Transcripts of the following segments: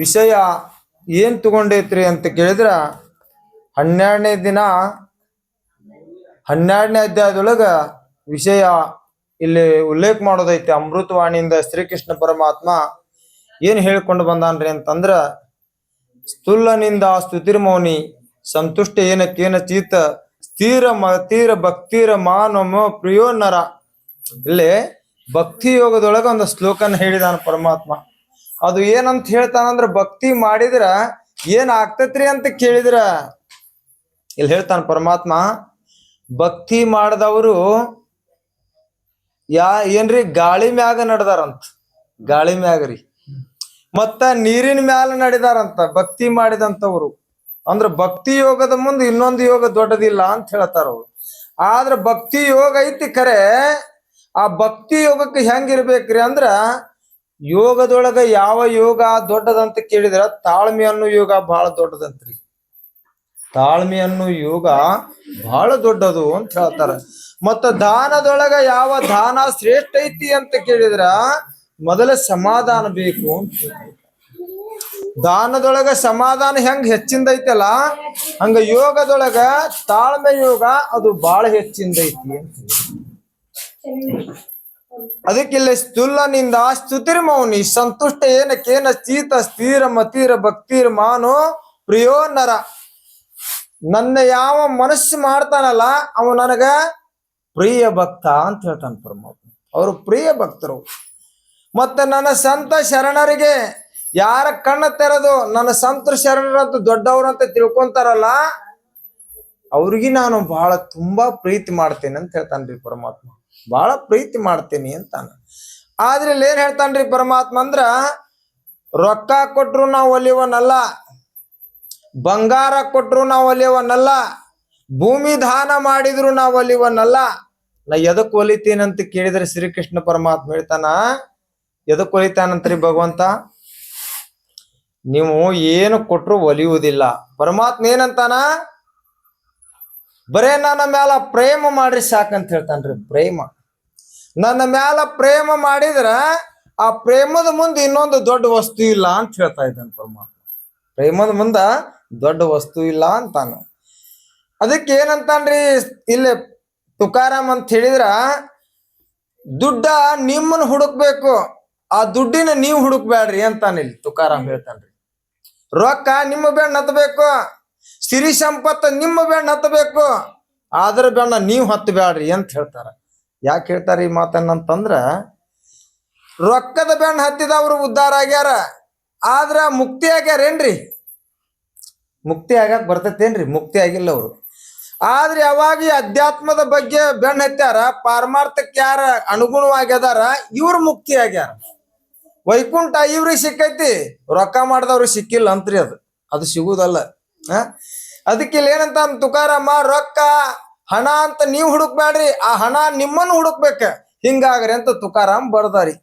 ವಿಷಯ ಏನ್ ತಗೊಂಡೈತ್ರಿ ಅಂತ ಕೇಳಿದ್ರ ಹನ್ನೆರಡನೇ ದಿನ, ಹನ್ನೆರಡನೇ ಅಧ್ಯಾಯದೊಳಗ ವಿಷಯ ಇಲ್ಲಿ ಉಲ್ಲೇಖ ಮಾಡೋದೈತಿ. ಅಮೃತವಾಣಿಯಿಂದ ಶ್ರೀಕೃಷ್ಣ ಪರಮಾತ್ಮ ಏನ್ ಹೇಳ್ಕೊಂಡು ಬಂದಾನ್ರಿ ಅಂತಂದ್ರ, ಸ್ಥೂಲನಿಂದ ಸ್ತುತಿರ್ಮೌನಿ ಸಂತುಷ್ಟ ಏನಕ್ಕೇನ ಕೇನ ಚೀತ ಸ್ಥಿರ ಮತೀರ ಭಕ್ತಿರ ಮಾನಮ ಪ್ರಿಯೋ ನರ ಇಲ್ಲಿ ಭಕ್ತಿ ಯೋಗದೊಳಗ ಒಂದು ಶ್ಲೋಕನ ಹೇಳಿದಾನ ಪರಮಾತ್ಮ. ಅದು ಏನಂತ ಹೇಳ್ತಾನಂದ್ರ ಭಕ್ತಿ ಮಾಡಿದ್ರ ಏನ್ ಆಗ್ತೈತ್ರಿ ಅಂತ ಕೇಳಿದ್ರ. ಇಲ್ಲಿ ಹೇಳ್ತಾನ ಪರಮಾತ್ಮ, ಭಕ್ತಿ ಮಾಡದವರು ಯಾ ಏನ್ರಿ ಗಾಳಿ ಮ್ಯಾಗ ನಡೆದಾರಂತ. ಗಾಳಿ ಮ್ಯಾಗ ರೀ ಮತ್ತ ನೀರಿನ ಮ್ಯಾಲ ನಡೆದಾರಂತ, ಭಕ್ತಿ ಮಾಡಿದಂತವ್ರು ಅಂದ್ರ ಭಕ್ತಿ ಯೋಗದ ಮುಂದೆ ಇನ್ನೊಂದು ಯೋಗ ದೊಡ್ಡದಿಲ್ಲ ಅಂತ ಹೇಳ್ತಾರ ಅವ್ರು. ಆದ್ರ ಭಕ್ತಿ ಯೋಗ ಐತಿ ಖರೆ, ಆ ಭಕ್ತಿ ಯೋಗಕ್ಕೆ ಹೆಂಗಿರ್ಬೇಕ್ರಿ ಅಂದ್ರ ಯೋಗದೊಳಗ ಯಾವ ಯೋಗ ದೊಡ್ಡದಂತ ಕೇಳಿದ್ರ ತಾಳ್ಮೆ ಅನ್ನೋ ಯೋಗ ಬಹಳ ದೊಡ್ಡದಂತ್ರಿ ತಾಳ್ಮೆ ಅನ್ನೋ ಯೋಗ ಬಹಳ ದೊಡ್ಡದು ಅಂತ ಹೇಳ್ತಾರ ಮತ್ತ ದಾನದೊಳಗ ಯಾವ ದಾನ ಶ್ರೇಷ್ಠ ಐತಿ ಅಂತ ಕೇಳಿದ್ರ ಮೊದಲ ಸಮಾಧಾನ ಬೇಕು ಅಂತ. ದಾನದೊಳಗ ಸಮಾಧಾನ ಹೆಂಗ್ ಹೆಚ್ಚಿಂದ ಐತಲ್ಲ, ಹಂಗ ಯೋಗದೊಳಗ ತಾಳ್ಮೆ ಯೋಗ ಅದು ಬಹಳ ಹೆಚ್ಚಿಂದ ಐತಿ ಅಂತ. ಅದಕ್ಕಿಲ್ಲ ಸ್ಥೂಲನಿಂದ ಸ್ತುತಿರ್ ಮೌನಿ, ಸಂತುಷ್ಟ ಏನ ಸ್ಥಿತ ಸ್ಥಿರ ಮತೀರ ಭಕ್ತಿರ್ ಮಾನೋ, ಪ್ರಿಯೋ ನರ. ನನ್ನ ಯಾವ ಮನಸ್ಸು ಮಾಡ್ತಾನಲ್ಲ, ಅವ ನನಗ ಪ್ರಿಯ ಭಕ್ತ ಅಂತ ಹೇಳ್ತಾನೆ ಪರಮಾತ್ಮ. ಅವರು ಪ್ರಿಯ ಭಕ್ತರು. ಮತ್ತೆ ನನ್ನ ಸಂತ ಶರಣರಿಗೆ ಯಾರ ಕಣ್ಣ ತೆರೆದು ನನ್ನ ಸಂತ ಶರಣರಂತ ದೊಡ್ಡವ್ರಂತ ತಿಳ್ಕೊಂತಾರಲ್ಲ, ಅವ್ರಿಗೆ ನಾನು ಬಹಳ ತುಂಬಾ ಪ್ರೀತಿ ಮಾಡ್ತೇನೆ ಅಂತ ಹೇಳ್ತಾನ್ರಿ ಪರಮಾತ್ಮ. ಬಹಳ ಪ್ರೀತಿ ಮಾಡ್ತೇನೆ ಅಂತಾನ. ಆದ್ರೆ ಇಲ್ಲಿ ಏನ್ ಹೇಳ್ತಾನ್ರಿ ಪರಮಾತ್ಮ ಅಂದ್ರ, ರೊಕ್ಕ ಕೊಟ್ರು ನಾವು ಒಲಿಯವನಲ್ಲ ಬಂಗಾರ ಕೊಟ್ರು ನಾವು ಒಲಿಯವನಲ್ಲ ಭೂಮಿ ದಾನ ಮಾಡಿದ್ರು ನಾವು ಒಲಿಯವನಲ್ಲ ನಾ ಎದಕ್ ಒಲಿತೀನಿ ಅಂತ ಕೇಳಿದ್ರೆ ಶ್ರೀಕೃಷ್ಣ ಪರಮಾತ್ಮ ಹೇಳ್ತಾನ, ಎದಕ್ ಒಲಿತಾನಂತ್ರಿ ಭಗವಂತ? ನೀವು ಏನು ಕೊಟ್ರು ಒಲಿಯುವುದಿಲ್ಲ. ಪರಮಾತ್ಮ ಏನಂತಾನ? ಬರೇ ನನ್ನ ಮ್ಯಾಲ ಪ್ರೇಮ ಮಾಡ್ರಿ ಸಾಕಂತ ಹೇಳ್ತಾನ್ರಿ, ಪ್ರೇಮ. ನನ್ನ ಮ್ಯಾಲ ಪ್ರೇಮ ಮಾಡಿದ್ರ ಆ ಪ್ರೇಮದ ಮುಂದೆ ಇನ್ನೊಂದು ದೊಡ್ಡ ವಸ್ತು ಇಲ್ಲ ಅಂತ ಹೇಳ್ತಾ ಇದ್ದಾನೆ ಪರಮಾತ್ಮ. ಪ್ರೇಮದ ಮುಂದ ದೊಡ್ಡ ವಸ್ತು ಇಲ್ಲ ಅಂತಾನ. ಅದಕ್ಕೆ ಏನಂತಾನ್ರಿ, ಇಲ್ಲಿ ತುಕಾರಾಮ್ ಅಂತ ಹೇಳಿದ್ರ, ದುಡ್ಡ ನಿಮ್ಮನ್ನ ಹುಡುಕ್ಬೇಕು, ಆ ದುಡ್ಡಿನ ನೀವು ಹುಡುಕ್ಬೇಡ್ರಿ ಅಂತಾನೆ ಇಲ್ಲಿ ತುಕಾರಾಮ್ ಹೇಳ್ತಾನ್ರಿ. ರೊಕ್ಕ ನಿಮ್ಮ ಬೆಣ್ಣ ಹತ್ತಬೇಕು ಸಿರಿ ಸಂಪತ್ತ ನಿಮ್ಮ ಬೆಣ್ಣ ಹತ್ತಬೇಕು, ಆದ್ರ ಬೆಣ್ಣ ನೀವು ಹತ್ತಬೇಡ್ರಿ ಅಂತ ಹೇಳ್ತಾರ. ಯಾಕೆ ಹೇಳ್ತಾರ ಈ ಮಾತನ್ನಂತಂದ್ರ ರೊಕ್ಕದ ಬೆಣ್ಣ ಹತ್ತಿದವ್ರು ಉದ್ಧಾರ ಆಗ್ಯಾರ, ಆದ್ರ ಮುಕ್ತಿ ಆಗ್ಯಾರೇನ್ರಿ? ಮುಕ್ತಿ ಆಗಾಕ ಬರ್ತೈತೇನ್ರಿ? ಮುಕ್ತಿ ಆಗಿಲ್ಲ ಅವರು. ಆದ್ರೆ ಯಾವಾಗ ಈ ಅಧ್ಯಾತ್ಮದ ಬಗ್ಗೆ ಬೆಣ್ಣ ಹತ್ಯಾರ ಪಾರಮಾರ್ಥಕ್ ಯಾರ ಅನುಗುಣವಾಗ್ಯದಾರ, ಇವ್ರು ಮುಕ್ತಿ ಆಗ್ಯಾರ. ವೈಕುಂಠ ಇವ್ರಿಗೆ ಸಿಕ್ಕೈತಿ, ರೊಕ್ಕ ಮಾಡಿದವ್ರಿಗೆ ಸಿಕ್ಕಿಲ್ಲ ಅಂತ್ರಿ ಅದು. ಅದು ಸಿಗುದಲ್ಲ. ಅದಕ್ಕೆ ಇಲ್ಲಿ ಏನಂತ ತುಕಾರಮ್ಮ ರೊಕ್ಕ, ಹಣ ಅಂತ ನೀವು ಹುಡುಕ್ಬೇಡ್ರಿ ಆ ಹಣ ನಿಮ್ಮನ್ನು ಹುಡುಕ್ಬೇಕ. ಹಿಂಗಾಗ್ರಿ ಅಂತ ತುಕಾರಾಮ್ ಬರ್ದಾರಿ.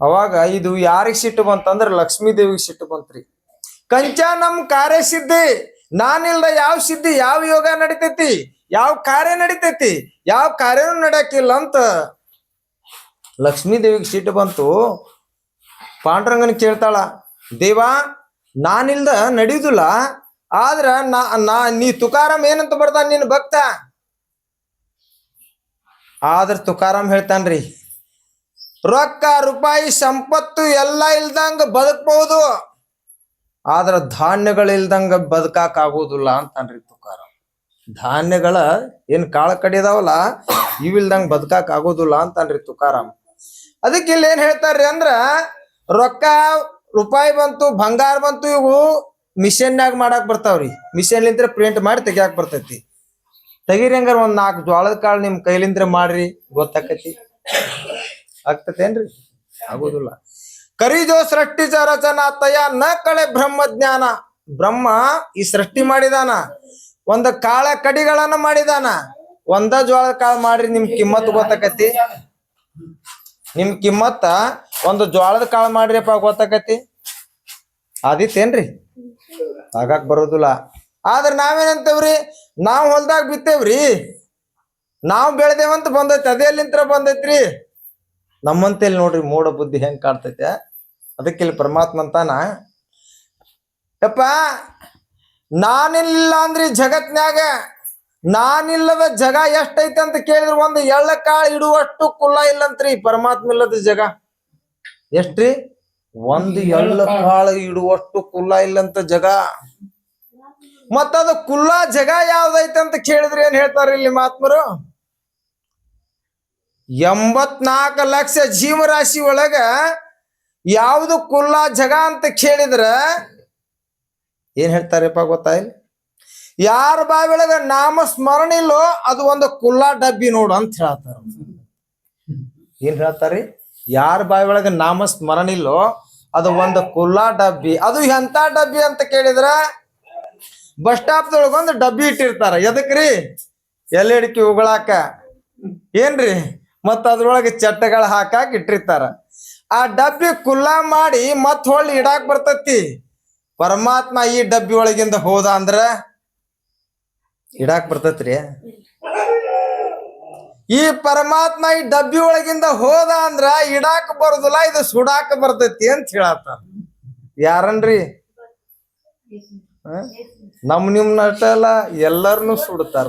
ಅವಾಗ ಇದು ಯಾರಿಗ್ ಸಿಟ್ಟು ಬಂತಂದ್ರ ಲಕ್ಷ್ಮೀ ದೇವಿಗೆ ಸಿಟ್ಟು ಬಂತ್ರಿ. ಕಂಚ ನಮ್ ಕಾರ್ಯ ಸಿದ್ಧಿ, ನಾನಿಲ್ದ ಯಾವ ಸಿದ್ಧಿ, ಯಾವ ಯೋಗ ನಡಿತೈತಿ, ಯಾವ ಕಾರ್ಯ ನಡಿತೈತಿ, ಯಾವ ಕಾರ್ಯನೂ ನಡಕಿಲ್ಲ ಅಂತ ಲಕ್ಷ್ಮೀ ದೇವಿಗೆ ಸಿಟ್ಟು ಬಂತು. ಪಾಂಡುರಂಗನ್ ಕೇಳ್ತಾಳ, ದೇವಾ, ನಾನಿಲ್ದ ನಡೆಯುದಿಲ್ಲ ಆದ್ರ ನಾ ನಾ, ನೀ ತುಕಾರಾಮ್ ಏನಂತ ಬರ್ತಾನ ನಿನ್ ಭಕ್ತ? ಆದ್ರ ತುಕಾರಾಮ್ ಹೇಳ್ತಾನ್ರಿ, ರೊಕ್ಕ, ರೂಪಾಯಿ, ಸಂಪತ್ತು ಎಲ್ಲ ಇಲ್ದಂಗ ಬದುಕಬಹುದು ಆದ್ರ ಧಾನ್ಯಗಳಿಲ್ದಂಗ ಬದುಕಾಕ್ ಆಗೋದಿಲ್ಲ ಅಂತಾನ್ರಿ ತುಕಾರಾಮ್. ಧಾನ್ಯಗಳ ಏನ್ ಕಾಳ ಕಡಿದಾವಲ್ಲ ಇವಿಲ್ದಂಗ ಬದುಕಾಕ್ ಆಗೋದಿಲ್ಲ ಅಂತಾನ್ರಿ ತುಕಾರಾಮ್. ಅದಕ್ಕೆ ಇಲ್ಲಿ ಏನ್ ಹೇಳ್ತಾರ್ರಿ ಅಂದ್ರ, ರೊಕ್ಕ, ರೂಪಾಯಿ ಬಂತು, ಬಂಗಾರ ಬಂತು, ಇವು ಮಿಷನ್ನಾಗ ಮಾಡಾಕ್ ಬರ್ತಾವ್ರಿ. ಮಿಷನ್ ಲಿಂತ್ರ ಪ್ರಿಂಟ್ ಮಾಡಿ ತೆಗಿಯಾಕ ಬರ್ತೈತಿ. ತೆಗೀರಿ ಹಂಗಾರ ಒಂದ್ ನಾಲ್ಕು ಜ್ವಾಳದ ಕಾಳು ನಿಮ್ ಕೈಲಿಂದ್ರೆ ಮಾಡ್ರಿ, ಗೊತ್ತಾಕತಿ. ಆಗ್ತತೇನ್ರಿ? ಆಗುದಿಲ್ಲ. ಕರಿಜೋ ಸೃಷ್ಟಿ ರಚನಾ ತಯ ನ ಕಳೆ ಬ್ರಹ್ಮ ಜ್ಞಾನ. ಬ್ರಹ್ಮ ಈ ಸೃಷ್ಟಿ ಮಾಡಿದಾನ. ಒಂದ ಕಾಳ ಕಡಿಗಳನ್ನ ಮಾಡಿದಾನ. ಒಂದ ಜ್ವಾಳದ ಕಾಳು ಮಾಡ್ರಿ, ನಿಮ್ ಕಿಮ್ಮತ್ ಗೊತ್ತಾಕತಿ. ನಿಮ್ ಕಿಮ್ಮತ್ತ ಒಂದು ಜ್ವಾಳದ ಕಾಳು ಮಾಡ್ರಿಯಪ್ಪ, ಗೊತ್ತಾಕತಿ. ಆದಿತ್ತೇನ್ರಿ? ಆಗಾಕ್ ಬರೋದಿಲ್ಲ. ಆದ್ರೆ ನಾವೇನಂತೇವ್ರಿ? ನಾವ್ ಹೊಲ್ದಾಗ ಬಿತ್ತೇವ್ರಿ. ನಾವ್ ಬೆಳೆದೇವಂತ ಬಂದೈತಿ ಅದೇ ಎಲ್ಲಿಂತ್ರ ಬಂದೈತ್ರಿ ನಮ್ಮಂತೇಲಿ ನೋಡ್ರಿ ಮೂಢ ಬುದ್ಧಿ ಹೆಂಗ್ ಕಾಡ್ತೈತೆ ಅದಕ್ಕೆ ಇಲ್ಲಿ ಪರಮಾತ್ಮ ಅಂತಾನ, ಯಪ್ಪ, ನಾನಿಲ್ಲ ಅಂದ್ರಿ ಜಗತ್ನ್ಯಾಗ ನಾನಿಲ್ಲದ ಜಗ ಎಷ್ಟೈತೆ ಅಂತ ಕೇಳಿದ್ರೆ ಒಂದು ಎಳ್ಳ ಕಾಳು ಇಡುವಷ್ಟು ಕುಲ್ಲ ಇಲ್ಲಂತ್ರಿ ಪರಮಾತ್ಮ ಇಲ್ಲದ ಜಗ. ಎಷ್ಟ್ರಿ? ಒಂದು ಎಳ್ಳ ಕಾಳು. ಇಡುವಷ್ಟು ಕುಲ್ಲ ಇಲ್ಲಂತ ಜಗ. ಮತ್ತದು ಕುಲ್ಲ ಜಗ ಯಾವ್ದೈತೆ ಅಂತ ಕೇಳಿದ್ರೆ ಏನ್ ಹೇಳ್ತಾರ ಇಲ್ಲಿ ಮಹಾತ್ಮರು? ಎಂಬತ್ನಾಲ್ಕು ಲಕ್ಷ ಜೀವರಾಶಿ ಒಳಗ ಯಾವುದು ಕುಲ್ಲ ಜಗ ಅಂತ ಕೇಳಿದ್ರ ಏನ್ ಹೇಳ್ತಾರಪ್ಪ ಗೊತ್ತಾ ಇಲ್ಲಿ? ಯಾರ ಬಾವಿ ಒಳಗ ನಾಮ ಸ್ಮರಣ ಇಲ್ಲೋ ಅದು ಒಂದು ಕುಲ್ಲ ಡಬ್ಬಿ ನೋಡು ಅಂತ ಹೇಳ್ತಾರ. ಏನ್ ಹೇಳ್ತಾರಿ? ಯಾರ ಬಾವಿ ಒಳಗ ನಾಮ ಸ್ಮರಣ ಇಲ್ಲೋ ಅದು ಒಂದು ಕುಲ್ಲಾ ಡಬ್ಬಿ. ಅದು ಎಂತ ಡಬ್ಬಿ ಅಂತ ಕೇಳಿದ್ರ ಬಸ್ ಸ್ಟಾಪ್ ಒಂದು ಡಬ್ಬಿ ಇಟ್ಟಿರ್ತಾರ. ಎದಕ್ರಿ? ಎಲ್ಲಿಡಿಕೆ ಉಗಳಾಕ. ಏನ್ರಿ? ಮತ್ತ ಅದ್ರೊಳಗೆ ಚಟ್ಟಗಳ ಹಾಕಾಕ ಇಟ್ಟಿರ್ತಾರ. ಆ ಡಬ್ಬಿ ಕುಲ್ಲಾ ಮಾಡಿ ಮತ್ ಹೊಳ್ಳಿ ಇಡಾಕ್ ಬರ್ತತಿ. ಪರಮಾತ್ಮ ಈ ಡಬ್ಬಿ ಒಳಗಿಂದ ಹೋದ ಅಂದ್ರ ಇಡಾಕ್ ಬರ್ತೈತ್ರಿ? ಈ ಪರಮಾತ್ಮ ಈ ಡಬ್ಬಿ ಒಳಗಿಂದ ಹೋದ ಅಂದ್ರ ಇಡಾಕ ಬರುದಿಲ್ಲ, ಇದು ಸುಡಾಕ ಬರ್ತೈತಿ ಅಂತ ಹೇಳತ್ತಾರ. ಯಾರನ್ರಿ? ನಮ್ ನಿಮ್ ಅಷ್ಟ ಅಲ್ಲ ಎಲ್ಲರನು ಸುಡ್ತಾರ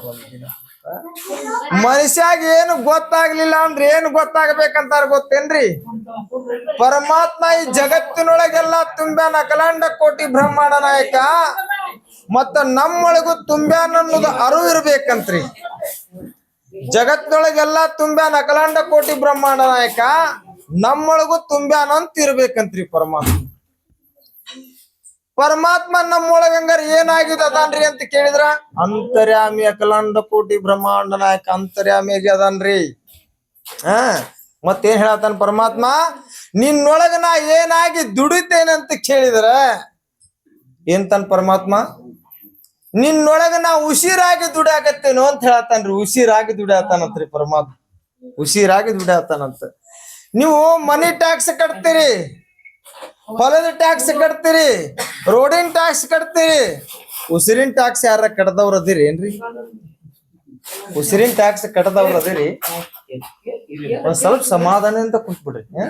ಮನುಷ್ಯಾಗ ಏನು ಗೊತ್ತಾಗ್ಲಿಲ್ಲ ಅಂದ್ರೆ ಏನು ಗೊತ್ತಾಗ್ಬೇಕಂತಾರ ಗೊತ್ತೇನ್ರಿ? ಪರಮಾತ್ಮ ಈ ಜಗತ್ತಿನೊಳಗೆಲ್ಲ ತುಂಬ್ಯಾನ ಅಖಲಾಂಡ ಕೋಟಿ ಬ್ರಹ್ಮಾಂಡ ನಾಯಕ, ಮತ್ತ ನಮ್ಮೊಳಗು ತುಂಬ್ಯಾನ ಅನ್ನೋದು ಅರಿವು ಇರ್ಬೇಕಂತ್ರಿ. ಜಗತ್ತಿನೊಳಗೆಲ್ಲ ತುಂಬ್ಯಾನ ಅಖಲಾಂಡ ಕೋಟಿ ಬ್ರಹ್ಮಾಂಡ ನಾಯಕ, ನಮ್ಮೊಳಗೂ ತುಂಬ್ಯಾನ ಅಂತ ಇರ್ಬೇಕಂತ್ರಿ ಪರಮಾತ್ಮ. ಪರಮಾತ್ಮ ನಮ್ಮೊಳಗ ಏನಾಗಿದೆ ಅದಾನ್ರಿ ಅಂತ ಕೇಳಿದ್ರ? ಅಂತರ್ಯಾಮಿ ಅಖಲಾಂಡ ಕೋಟಿ ಬ್ರಹ್ಮಾಂಡ ನಾಯಕ ಅಂತರ್ಯಾಮಿಯಾಗಿ ಅದನ್ರಿ. ಹಾ, ಮತ್ತೇನ್ ಹೇಳತ್ತಾನ ಪರಮಾತ್ಮ? ನಿನ್ನೊಳಗ ನಾ ಏನಾಗಿ ದುಡಿತೇನಂತ ಕೇಳಿದ್ರ, ಏನ್ ತನ್ ಪರಮಾತ್ಮ? ನಿನ್ನೊಳಗ ನಾ ಉಸಿರಾಗಿ ದುಡಾಕತ್ತೇನೋ ಅಂತ ಹೇಳತ್ತಾನ್ರಿ. ಉಸಿರಾಗಿ ದುಡಾತಾನಂತ್ರಿ ಪರಮಾತ್ಮ. ಉಸಿರಾಗಿ ದುಡಾತಾನಂತ ನೀವು ಮನಿ ಟ್ಯಾಕ್ಸ್ ಕಟ್ತೀರಿ, ಹೊಲದ ಟ್ಯಾಕ್ಸ್ ಕಟ್ತೀರಿ, ರೋಡಿನ ಟ್ಯಾಕ್ಸ್ ಕಟ್ತೀರಿ. ಉಸಿರಿನ ಟ್ಯಾಕ್ಸ್ ಯಾರ ಕಟ್ಟದವ್ರ ಅದಿರಿ ಏನ್ರಿ? ಉಸಿರಿನ ಟ್ಯಾಕ್ಸ್ ಕಟ್ಟದವ್ರ ಅದಿರಿ? ಒಂದ್ ಸ್ವಲ್ಪ ಸಮಾಧಾನದಿಂದ ಕುಂತ್ಬಿಡ್ರಿ ಆ?